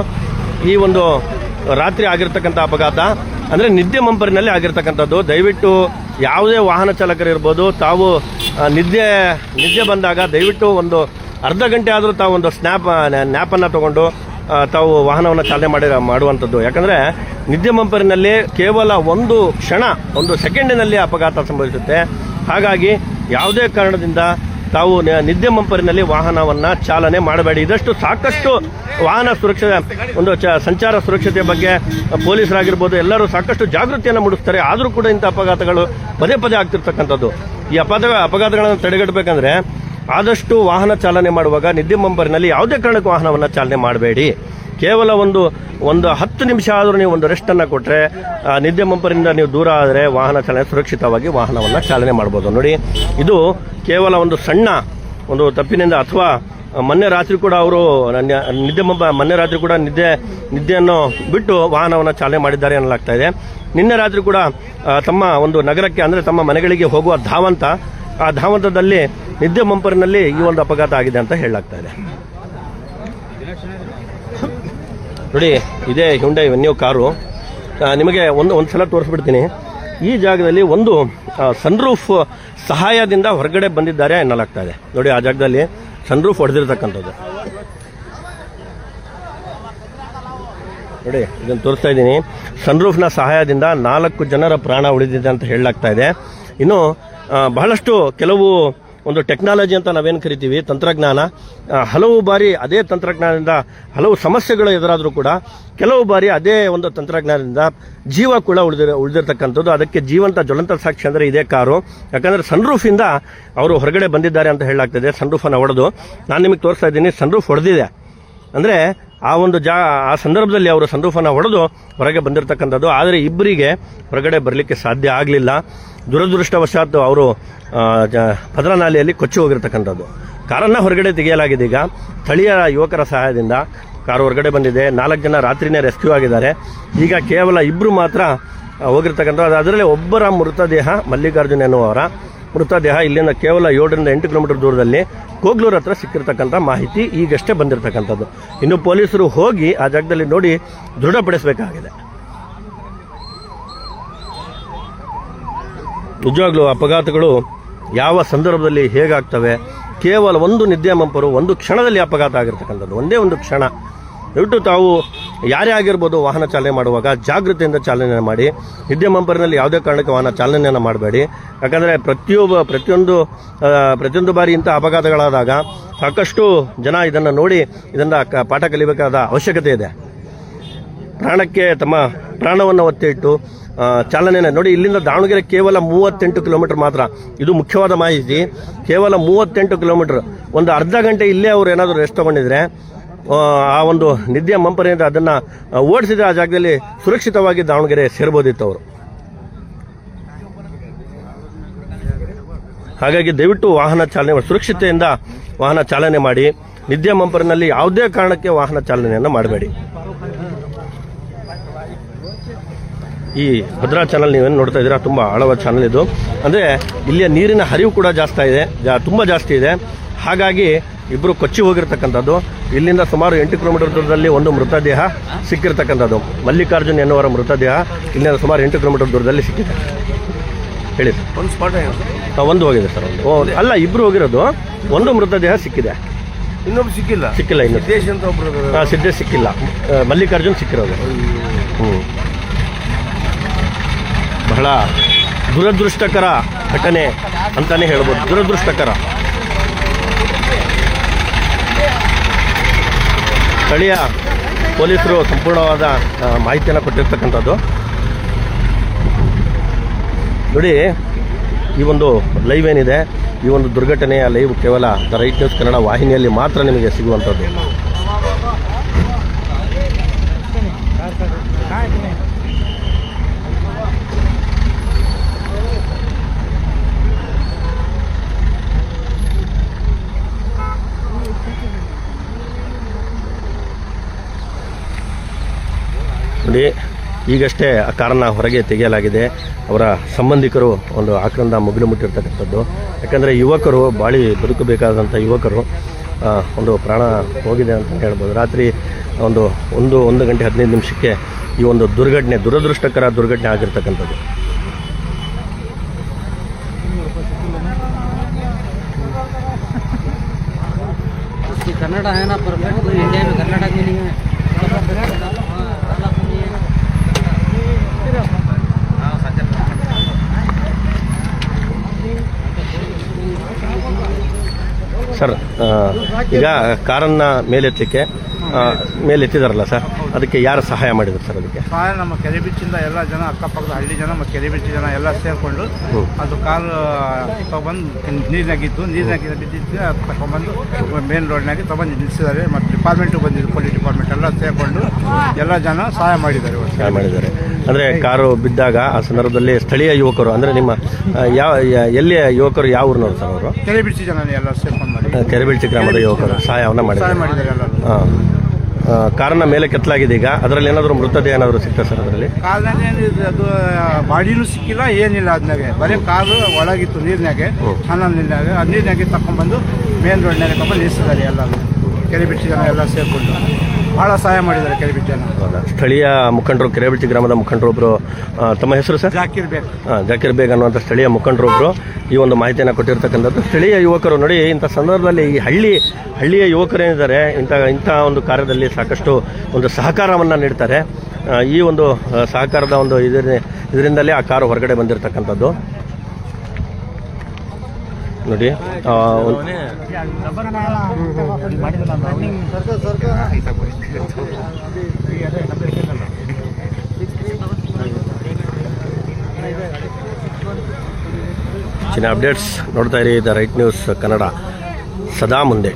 S1: ಈ ಒಂದು ರಾತ್ರಿ ಆಗಿರ್ತಕ್ಕಂಥ ಅಪಘಾತ ಅಂದರೆ ನಿದ್ದೆ ಮಂಪರಿನಲ್ಲಿ ಆಗಿರ್ತಕ್ಕಂಥದ್ದು. ದಯವಿಟ್ಟು ಯಾವುದೇ ವಾಹನ ಚಾಲಕರಿರ್ಬೋದು ತಾವು ಆ, ನಿದ್ದೆ ನಿದ್ದೆ ಬಂದಾಗ ದಯವಿಟ್ಟು ಒಂದು ಅರ್ಧ ಗಂಟೆ ಆದರೂ ತಾವು ಒಂದು ಸ್ನ್ಯಾಪ್ ನ್ಯಾಪನ್ನು ತಗೊಂಡು ತಾವು ವಾಹನವನ್ನು ಚಾಲನೆ ಮಾಡಿ ಮಾಡುವಂಥದ್ದು. ಯಾಕಂದರೆ ನಿದ್ದೆ ಮಂಪರಿನಲ್ಲಿ ಕೇವಲ ಒಂದು ಕ್ಷಣ, ಒಂದು ಸೆಕೆಂಡಿನಲ್ಲಿ ಅಪಘಾತ ಸಂಭವಿಸುತ್ತೆ. ಹಾಗಾಗಿ ಯಾವುದೇ ಕಾರಣದಿಂದ ತಾವು ನಿದ್ದೆ ಮಂಪರಿನಲ್ಲಿ ವಾಹನವನ್ನು ಚಾಲನೆ ಮಾಡಬೇಡಿ. ಇದಷ್ಟು ಸಾಕಷ್ಟು ವಾಹನ ಸುರಕ್ಷತೆ, ಒಂದು ಸಂಚಾರ ಸುರಕ್ಷತೆಯ ಬಗ್ಗೆ ಪೊಲೀಸರಾಗಿರ್ಬೋದು ಎಲ್ಲರೂ ಸಾಕಷ್ಟು ಜಾಗೃತಿಯನ್ನು ಮೂಡಿಸ್ತಾರೆ. ಆದರೂ ಕೂಡ ಇಂಥ ಅಪಘಾತಗಳು ಪದೇ ಪದೇ ಆಗ್ತಿರ್ತಕ್ಕಂಥದ್ದು. ಈ ಅಪಘಾತ ಅಪಘಾತಗಳನ್ನು ತಡೆಗಟ್ಟಬೇಕಂದ್ರೆ ಆದಷ್ಟು ವಾಹನ ಚಾಲನೆ ಮಾಡುವಾಗ ನಿದ್ದೆ ಮಂಪರಿನಲ್ಲಿ ಯಾವುದೇ ಕಾರಣಕ್ಕೂ ವಾಹನವನ್ನು ಚಾಲನೆ ಮಾಡಬೇಡಿ. ಕೇವಲ ಒಂದು ಒಂದು ಹತ್ತು ನಿಮಿಷ ಆದರೂ ನೀವು ಒಂದು ರೆಸ್ಟನ್ನು ಕೊಟ್ಟರೆ ನಿದ್ದೆ ಮಂಪರಿಂದ ನೀವು ದೂರ ಆದರೆ ವಾಹನ ಚಾಲನೆ ಸುರಕ್ಷಿತವಾಗಿ ವಾಹನವನ್ನು ಚಾಲನೆ ಮಾಡ್ಬೋದು. ನೋಡಿ, ಇದು ಕೇವಲ ಒಂದು ಸಣ್ಣ ಒಂದು ತಪ್ಪಿನಿಂದ ಅಥವಾ ಮೊನ್ನೆ ರಾತ್ರಿ ಕೂಡ ಅವರು ನಿದ್ದೆ ಮಂಬ, ಮೊನ್ನೆ ರಾತ್ರಿ ಕೂಡ ನಿದ್ದೆ, ನಿದ್ದೆಯನ್ನು ಬಿಟ್ಟು ವಾಹನವನ್ನು ಚಾಲನೆ ಮಾಡಿದ್ದಾರೆ ಅನ್ನಲಾಗ್ತಾ ಇದೆ. ನಿನ್ನೆ ರಾತ್ರಿ ಕೂಡ ತಮ್ಮ ಒಂದು ನಗರಕ್ಕೆ ಅಂದರೆ ತಮ್ಮ ಮನೆಗಳಿಗೆ ಹೋಗುವ ಧಾವಂತ ಆ ಧಾವಂತದಲ್ಲಿ ನಿದ್ದೆ ಮಂಪರಿನಲ್ಲಿ ಈ ಒಂದು ಅಪಘಾತ ಆಗಿದೆ ಅಂತ ಹೇಳಲಾಗ್ತಾ ಇದೆ. ನೋಡಿ, ಇದೇ ಹುಂಡೈ ವೆನ್ಯೂ ಕಾರು. ನಿಮಗೆ ಒಂದು ಒಂದು ಸಲ ತೋರಿಸ್ಬಿಡ್ತೀನಿ. ಈ ಜಾಗದಲ್ಲಿ ಒಂದು ಸನ್ರೂಫ್ ಸಹಾಯದಿಂದ ಹೊರಗಡೆ ಬಂದಿದ್ದಾರೆ ಎನ್ನಲಾಗ್ತಾ ಇದೆ. ನೋಡಿ, ಆ ಜಾಗದಲ್ಲಿ ಸನ್ರೂಫ್ ಹೊಡೆದಿರ್ತಕ್ಕಂಥದ್ದು. ನೋಡಿ, ಇದನ್ನು ತೋರಿಸ್ತಾ ಇದ್ದೀನಿ. ಸನ್ರೂಫ್ನ ಸಹಾಯದಿಂದ ನಾಲ್ಕು ಜನರ ಪ್ರಾಣ ಉಳಿದಿದೆ ಅಂತ ಹೇಳಲಾಗ್ತಾ ಇದೆ. ಇನ್ನು ಬಹಳಷ್ಟು ಕೆಲವು ಒಂದು ಟೆಕ್ನಾಲಜಿ ಅಂತ ನಾವೇನು ಕರಿತೀವಿ, ತಂತ್ರಜ್ಞಾನ. ಹಲವು ಬಾರಿ ಅದೇ ತಂತ್ರಜ್ಞಾನದಿಂದ ಹಲವು ಸಮಸ್ಯೆಗಳು ಎದುರಾದರೂ ಕೂಡ ಕೆಲವು ಬಾರಿ ಅದೇ ಒಂದು ತಂತ್ರಜ್ಞಾನದಿಂದ ಜೀವ ಕೂಡ ಉಳಿದಿರ ಉಳಿದಿರ್ತಕ್ಕಂಥದ್ದು. ಅದಕ್ಕೆ ಜೀವಂತ ಜ್ವಲಂತ ಸಾಕ್ಷಿ ಅಂದರೆ ಇದೇ ಕಾರು. ಯಾಕಂದರೆ ಸನ್ರೂಫಿಂದ ಅವರು ಹೊರಗಡೆ ಬಂದಿದ್ದಾರೆ ಅಂತ ಹೇಳಲಾಗ್ತದೆ. ಸನ್ರೂಫನ್ನು ಹೊಡೆದು. ನಾನು ನಿಮಗೆ ತೋರಿಸ್ತಾ ಇದ್ದೀನಿ ಸನ್ರೂಫ್ ಹೊಡೆದಿದೆ. ಅಂದರೆ ಆ ಒಂದು ಜಾ, ಆ ಸಂದರ್ಭದಲ್ಲಿ ಅವರು ಸಂದೂಫನ ಹೊಡೆದು ಹೊರಗೆ ಬಂದಿರತಕ್ಕಂಥದ್ದು. ಆದರೆ ಇಬ್ಬರಿಗೆ ಹೊರಗಡೆ ಬರಲಿಕ್ಕೆ ಸಾಧ್ಯ ಆಗಲಿಲ್ಲ. ದುರದೃಷ್ಟವಶಾತ್ ಅವರು ಭದ್ರಾನಾಲೆಯಲ್ಲಿ ಕೊಚ್ಚಿ ಹೋಗಿರ್ತಕ್ಕಂಥದ್ದು. ಕಾರನ್ನು ಹೊರಗಡೆ ತೆಗೆಯಲಾಗಿದೆ ಈಗ. ಸ್ಥಳೀಯ ಯುವಕರ ಸಹಾಯದಿಂದ ಕಾರು ಹೊರಗಡೆ ಬಂದಿದೆ. ನಾಲ್ಕು ಜನ ರಾತ್ರಿನೇ ರೆಸ್ಕ್ಯೂ ಆಗಿದ್ದಾರೆ. ಈಗ ಕೇವಲ ಇಬ್ಬರು ಮಾತ್ರ ಹೋಗಿರ್ತಕ್ಕಂಥ ಅದರಲ್ಲಿ ಒಬ್ಬರ ಮೃತದೇಹ ಮಲ್ಲಿಕಾರ್ಜುನ್ ಎನ್ನುವವರ. ಮೃತದೇಹ ಇಲ್ಲಿಂದ ಕೇವಲ ಏಳರಿಂದ ಎಂಟು ಕಿಲೋಮೀಟರ್ ದೂರದಲ್ಲಿ ಕೋಗ್ಲೂರ್ ಹತ್ರ ಸಿಕ್ಕಿರ್ತಕ್ಕಂಥ ಮಾಹಿತಿ ಈಗಷ್ಟೇ ಬಂದಿರತಕ್ಕಂಥದ್ದು. ಇನ್ನು ಪೊಲೀಸರು ಹೋಗಿ ಆ ಜಾಗದಲ್ಲಿ ನೋಡಿ ದೃಢಪಡಿಸಬೇಕಾಗಿದೆ. ನಿಜವಾಗ್ಲೂ ಅಪಘಾತಗಳು ಯಾವ ಸಂದರ್ಭದಲ್ಲಿ ಹೇಗಾಗ್ತವೆ? ಕೇವಲ ಒಂದು ನಿದ್ದೆ ಮಂಪರು ಒಂದು ಕ್ಷಣದಲ್ಲಿ ಅಪಘಾತ ಆಗಿರ್ತಕ್ಕಂಥದ್ದು. ಒಂದೇ ಒಂದು ಕ್ಷಣ. ದಯವಿಟ್ಟು ತಾವು ಯಾರೇ ಆಗಿರ್ಬೋದು ವಾಹನ ಚಾಲನೆ ಮಾಡುವಾಗ ಜಾಗೃತಿಯಿಂದ ಚಾಲನೆ ಮಾಡಿ. ನಿದ್ದೆ ಮಂಪರಿನಲ್ಲಿ ಯಾವುದೇ ಕಾರಣಕ್ಕೆ ವಾಹನ ಚಾಲನೆಯನ್ನು ಮಾಡಬೇಡಿ. ಯಾಕಂದರೆ ಪ್ರತಿಯೊಬ್ಬ, ಪ್ರತಿಯೊಂದು ಪ್ರತಿಯೊಂದು ಬಾರಿ ಇಂಥ ಅಪಘಾತಗಳಾದಾಗ ಸಾಕಷ್ಟು ಜನ ಇದನ್ನು ನೋಡಿ ಇದನ್ನು ಪಾಠ ಕಲಿಬೇಕಾದ ಅವಶ್ಯಕತೆ ಇದೆ. ಪ್ರಾಣಕ್ಕೆ ತಮ್ಮ ಪ್ರಾಣವನ್ನು ಒತ್ತಿಟ್ಟು ಚಾಲನೆಯನ್ನು ನೋಡಿ ಇಲ್ಲಿಂದ ದಾವಣಗೆರೆ ಕೇವಲ ಮೂವತ್ತೆಂಟು ಕಿಲೋಮೀಟರ್ ಮಾತ್ರ. ಇದು ಮುಖ್ಯವಾದ ಮಾಹಿತಿ. ಕೇವಲ ಮೂವತ್ತೆಂಟು ಕಿಲೋಮೀಟರ್. ಒಂದು ಅರ್ಧ ಗಂಟೆ ಇಲ್ಲೇ ಅವರು ಏನಾದರೂ ರೆಸ್ಟ್ ತಗೊಂಡಿದ್ರೆ ಆ, ಒಂದು ನಿದ್ದೆಯ ಮಂಪರೆಯಿಂದ ಅದನ್ನು ಓಡಿಸಿದ್ರೆ ಆ ಜಾಗದಲ್ಲಿ ಸುರಕ್ಷಿತವಾಗಿ ದಾವಣಗೆರೆ ಸೇರ್ಬೋದಿತ್ತು ಅವರು ಹಾಗಾಗಿ ದಯವಿಟ್ಟು ವಾಹನ ಚಾಲನೆ ಸುರಕ್ಷತೆಯಿಂದ ವಾಹನ ಚಾಲನೆ ಮಾಡಿ ನಿದ್ದೆ ಮಂಪರಿನಲ್ಲಿ ಯಾವುದೇ ಕಾರಣಕ್ಕೆ ವಾಹನ ಚಾಲನೆಯನ್ನು ಮಾಡಬೇಡಿ. ಈ ಭದ್ರಾ ಚಾನಲ್ ನೀವೇನು ನೋಡ್ತಾ ಇದ್ದೀರಾ ತುಂಬ ಆಳವಾದ ಚಾನಲ್ ಇದು. ಅಂದರೆ ಇಲ್ಲಿಯ ನೀರಿನ ಹರಿವು ಕೂಡ ಜಾಸ್ತಿ ಇದೆ ತುಂಬ ಜಾಸ್ತಿ ಇದೆ. ಹಾಗಾಗಿ ಇಬ್ಬರು ಕೊಚ್ಚಿ ಹೋಗಿರ್ತಕ್ಕಂಥದ್ದು. ಇಲ್ಲಿಂದ ಸುಮಾರು ಎಂಟು ಕಿಲೋಮೀಟರ್ ದೂರದಲ್ಲಿ ಒಂದು ಮೃತದೇಹ ಸಿಕ್ಕಿರ್ತಕ್ಕಂಥದ್ದು. ಮಲ್ಲಿಕಾರ್ಜುನ್ ಎನ್ನುವರ ಮೃತದೇಹ ಇಲ್ಲಿಂದ ಸುಮಾರು ಎಂಟು ಕಿಲೋಮೀಟರ್ ದೂರದಲ್ಲಿ ಸಿಕ್ಕಿದೆ. ಹೇಳಿ ಸರ್.
S2: ಒಂದು ಸ್ಪಾಟ್
S1: ಒಂದು ಹೋಗಿದೆ ಸರ್ ಒಂದು. ಅಲ್ಲ ಇಬ್ಬರು ಹೋಗಿರೋದು. ಒಂದು ಮೃತದೇಹ ಸಿಕ್ಕಿದೆ.
S2: ಇನ್ನೊಬ್ರು ಸಿಕ್ಕಿಲ್ಲ?
S1: ಸಿಕ್ಕಿಲ್ಲ ಇನ್ನು
S2: ಸಿದ್ದೇಶ್ ಅಂತ
S1: ಸಿಕ್ಕಿಲ್ಲ. ಮಲ್ಲಿಕಾರ್ಜುನ್ ಸಿಕ್ಕಿರೋದು. ಹ್ಞೂ ಬಹಳ ದುರದೃಷ್ಟಕರ ಘಟನೆ ಅಂತಾನೆ ಹೇಳ್ಬೋದು. ದುರದೃಷ್ಟಕರ. ಸ್ಥಳೀಯ ಪೊಲೀಸರು ಸಂಪೂರ್ಣವಾದ ಮಾಹಿತಿಯನ್ನು ಕೊಟ್ಟಿರ್ತಕ್ಕಂಥದ್ದು. ನೋಡಿ, ಈ ಒಂದು ಲೈವ್ ಏನಿದೆ, ಈ ಒಂದು ದುರ್ಘಟನೆಯ ಲೈವ್ ಕೇವಲ ದ ರೈಟ್ ನ್ಯೂಸ್ ಕನ್ನಡ ವಾಹಿನಿಯಲ್ಲಿ ಮಾತ್ರ ನಿಮಗೆ ಸಿಗುವಂಥದ್ದು. ನೋಡಿ ಈಗಷ್ಟೇ ಆ ಕಾರನ್ನ ಹೊರಗೆ ತೆಗೆಯಲಾಗಿದೆ. ಅವರ ಸಂಬಂಧಿಕರು ಒಂದು ಆಕ್ರಂದ ಮುಗಿಲು ಮುಟ್ಟಿರ್ತಕ್ಕಂಥದ್ದು. ಯಾಕಂದರೆ ಯುವಕರು ಬಾಳಿ ಬದುಕಬೇಕಾದಂಥ ಯುವಕರು ಒಂದು ಪ್ರಾಣ ಹೋಗಿದೆ ಅಂತ ಹೇಳ್ಬೋದು. ರಾತ್ರಿ ಒಂದು ಒಂದು ಒಂದು ಗಂಟೆ ಹದಿನೈದು ನಿಮಿಷಕ್ಕೆ ಈ ಒಂದು ದುರ್ಘಟನೆ, ದುರದೃಷ್ಟಕರ ದುರ್ಘಟನೆ ಆಗಿರ್ತಕ್ಕಂಥದ್ದು.
S3: ಕನ್ನಡ ಏನ
S1: ಸರ್ ಈಗ ಕಾರನ್ನು ಮೇಲೆತ್ತಲಿಕ್ಕೆ ಮೇಲೆತ್ತಿದಾರಲ್ಲ ಸರ್? ಅದಕ್ಕೆ ಯಾರು ಸಹಾಯ ಮಾಡಿದ್ರು ಸರ್ ಅದಕ್ಕೆ?
S2: ಸಹಾಯ ನಮ್ಮ ಕೆರೆ ಬೀಚಿಂದ ಎಲ್ಲ ಜನ ಅಕ್ಕಪಕ್ಕದ ಹಳ್ಳಿ ಜನ ಮತ್ತು ಕೆರೆ ಬೀಚ್ ಜನ ಎಲ್ಲ ಸೇರಿಕೊಂಡು. ಅದು ಕಾಲು ತಗೊಂಡು ನೀರಿನಾಗಿತ್ತು. ನೀರಿನಾಗಿ ಬಿದ್ದಿದ್ದು ಅದು ತಗೊಂಡ್ಬಂದು ಮೇನ್ ರೋಡ್ನಾಗೆ ತಗೊಂಡು ನಿಲ್ಲಿಸಿದ್ದಾರೆ. ಮತ್ತು ಡಿಪಾರ್ಟ್ಮೆಂಟು ಬಂದಿದ್ದು ಪೊಲೀಸ್ ಡಿಪಾರ್ಟ್ಮೆಂಟ್ ಎಲ್ಲ ಸೇರಿಕೊಂಡು ಎಲ್ಲ ಜನ ಸಹಾಯ ಮಾಡಿದ್ದಾರೆ.
S1: ಸಹಾಯ ಮಾಡಿದ್ದಾರೆ. ಅಂದರೆ ಕಾರು ಬಿದ್ದಾಗ ಆ ಸಂದರ್ಭದಲ್ಲಿ ಸ್ಥಳೀಯ ಯುವಕರು ಅಂದರೆ ನಿಮ್ಮ ಯಾವ ಎಲ್ಲಿಯ ಯುವಕರು ಯಾವ ಊರಿನವರು ಸರ್ ಅವರು?
S2: ಕೆರೆಬಿಚ್ಚಿ ಜನ ಎಲ್ಲ ಸೇರ್ಕೊಂಡು ಮಾಡಿ.
S1: ಕೆರೆಬೆಳ್ಚಿ ಗ್ರಾಮದ ಯುವಕರು ಸಹಾಯವನ್ನು
S2: ಸಹಾಯ
S1: ಮಾಡಿದ್ದಾರೆ
S2: ಮಾಡಿದ್ದಾರೆ
S1: ಹಾಂ. ಕಾರನ್ನ ಮೇಲೆ ಕೆತ್ತಲಾಗಿದೆ ಈಗ. ಅದರಲ್ಲಿ ಏನಾದರೂ ಮೃತದೇಹ ಏನಾದರೂ ಸಿಗ್ತಾ ಸರ್ ಅದರಲ್ಲಿ?
S2: ಅದು ಬಾಡಿನೂ ಸಿಕ್ಕಿಲ್ಲ ಏನಿಲ್ಲ ಅದನ್ನಾಗೆ ಬರೀ ಕಾಲು ಒಳಗಿತ್ತು ನೀರಿನಾಗೆ ಚಾನಲ್ ನೀರಿನಾಗೆ ಆ ನೀರಿನಾಗೆ ತಕೊಂಡ್ಬಂದು ಮೇನ್ ರೋಡ್ನಾಗೆ ತಗೊಂಡು ನಿಲ್ಲಿಸಿದ್ದಾರೆ ಎಲ್ಲರೂ. ಕೆರೆ ಜನ ಎಲ್ಲ ಸೇರಿಕೊಂಡು. ಭಾಳ ಸಹಾಯ ಮಾಡಿದ್ದಾರೆ ಕೆರೆಬಿಚ್ಚಿ ಜನ
S1: ಸ್ಥಳೀಯ ಮುಖಂಡರು ಕೆರೆಬಿಟ್ಟಿ ಗ್ರಾಮದ ಮುಖಂಡರು ಒಬ್ಬರು ತಮ್ಮ ಹೆಸರು ಸರ್?
S2: ಜಾಕಿರ್
S1: ಬೇಗ್. ಜಾಕಿರ್ ಬೇಗ್ ಅನ್ನುವಂಥ ಸ್ಥಳೀಯ ಮುಖಂಡರೊಬ್ಬರು ಈ ಒಂದು ಮಾಹಿತಿಯನ್ನು ಕೊಟ್ಟಿರ್ತಕ್ಕಂಥದ್ದು. ಸ್ಥಳೀಯ ಯುವಕರು ನೋಡಿ ಇಂಥ ಸಂದರ್ಭದಲ್ಲಿ ಈ ಹಳ್ಳಿ ಹಳ್ಳಿಯ ಯುವಕರೇನಿದ್ದಾರೆ ಇಂಥ ಇಂಥ ಒಂದು ಕಾರ್ಯದಲ್ಲಿ ಸಾಕಷ್ಟು ಒಂದು ಸಹಕಾರವನ್ನು ನೀಡ್ತಾರೆ. ಈ ಒಂದು ಸಹಕಾರದ ಒಂದು ಇದರ ಇದರಿಂದಲೇ ಆ ಕಾರು ಹೊರಗಡೆ ಬಂದಿರತಕ್ಕಂಥದ್ದು. ನೋಡಿ ಹೆಚ್ಚಿನ ಅಪ್ಡೇಟ್ಸ್ ನೋಡ್ತಾ ಇರಿ ದ ರೈಟ್ ನ್ಯೂಸ್ ಕನ್ನಡ. ಸದಾ ಮುಂದೆ.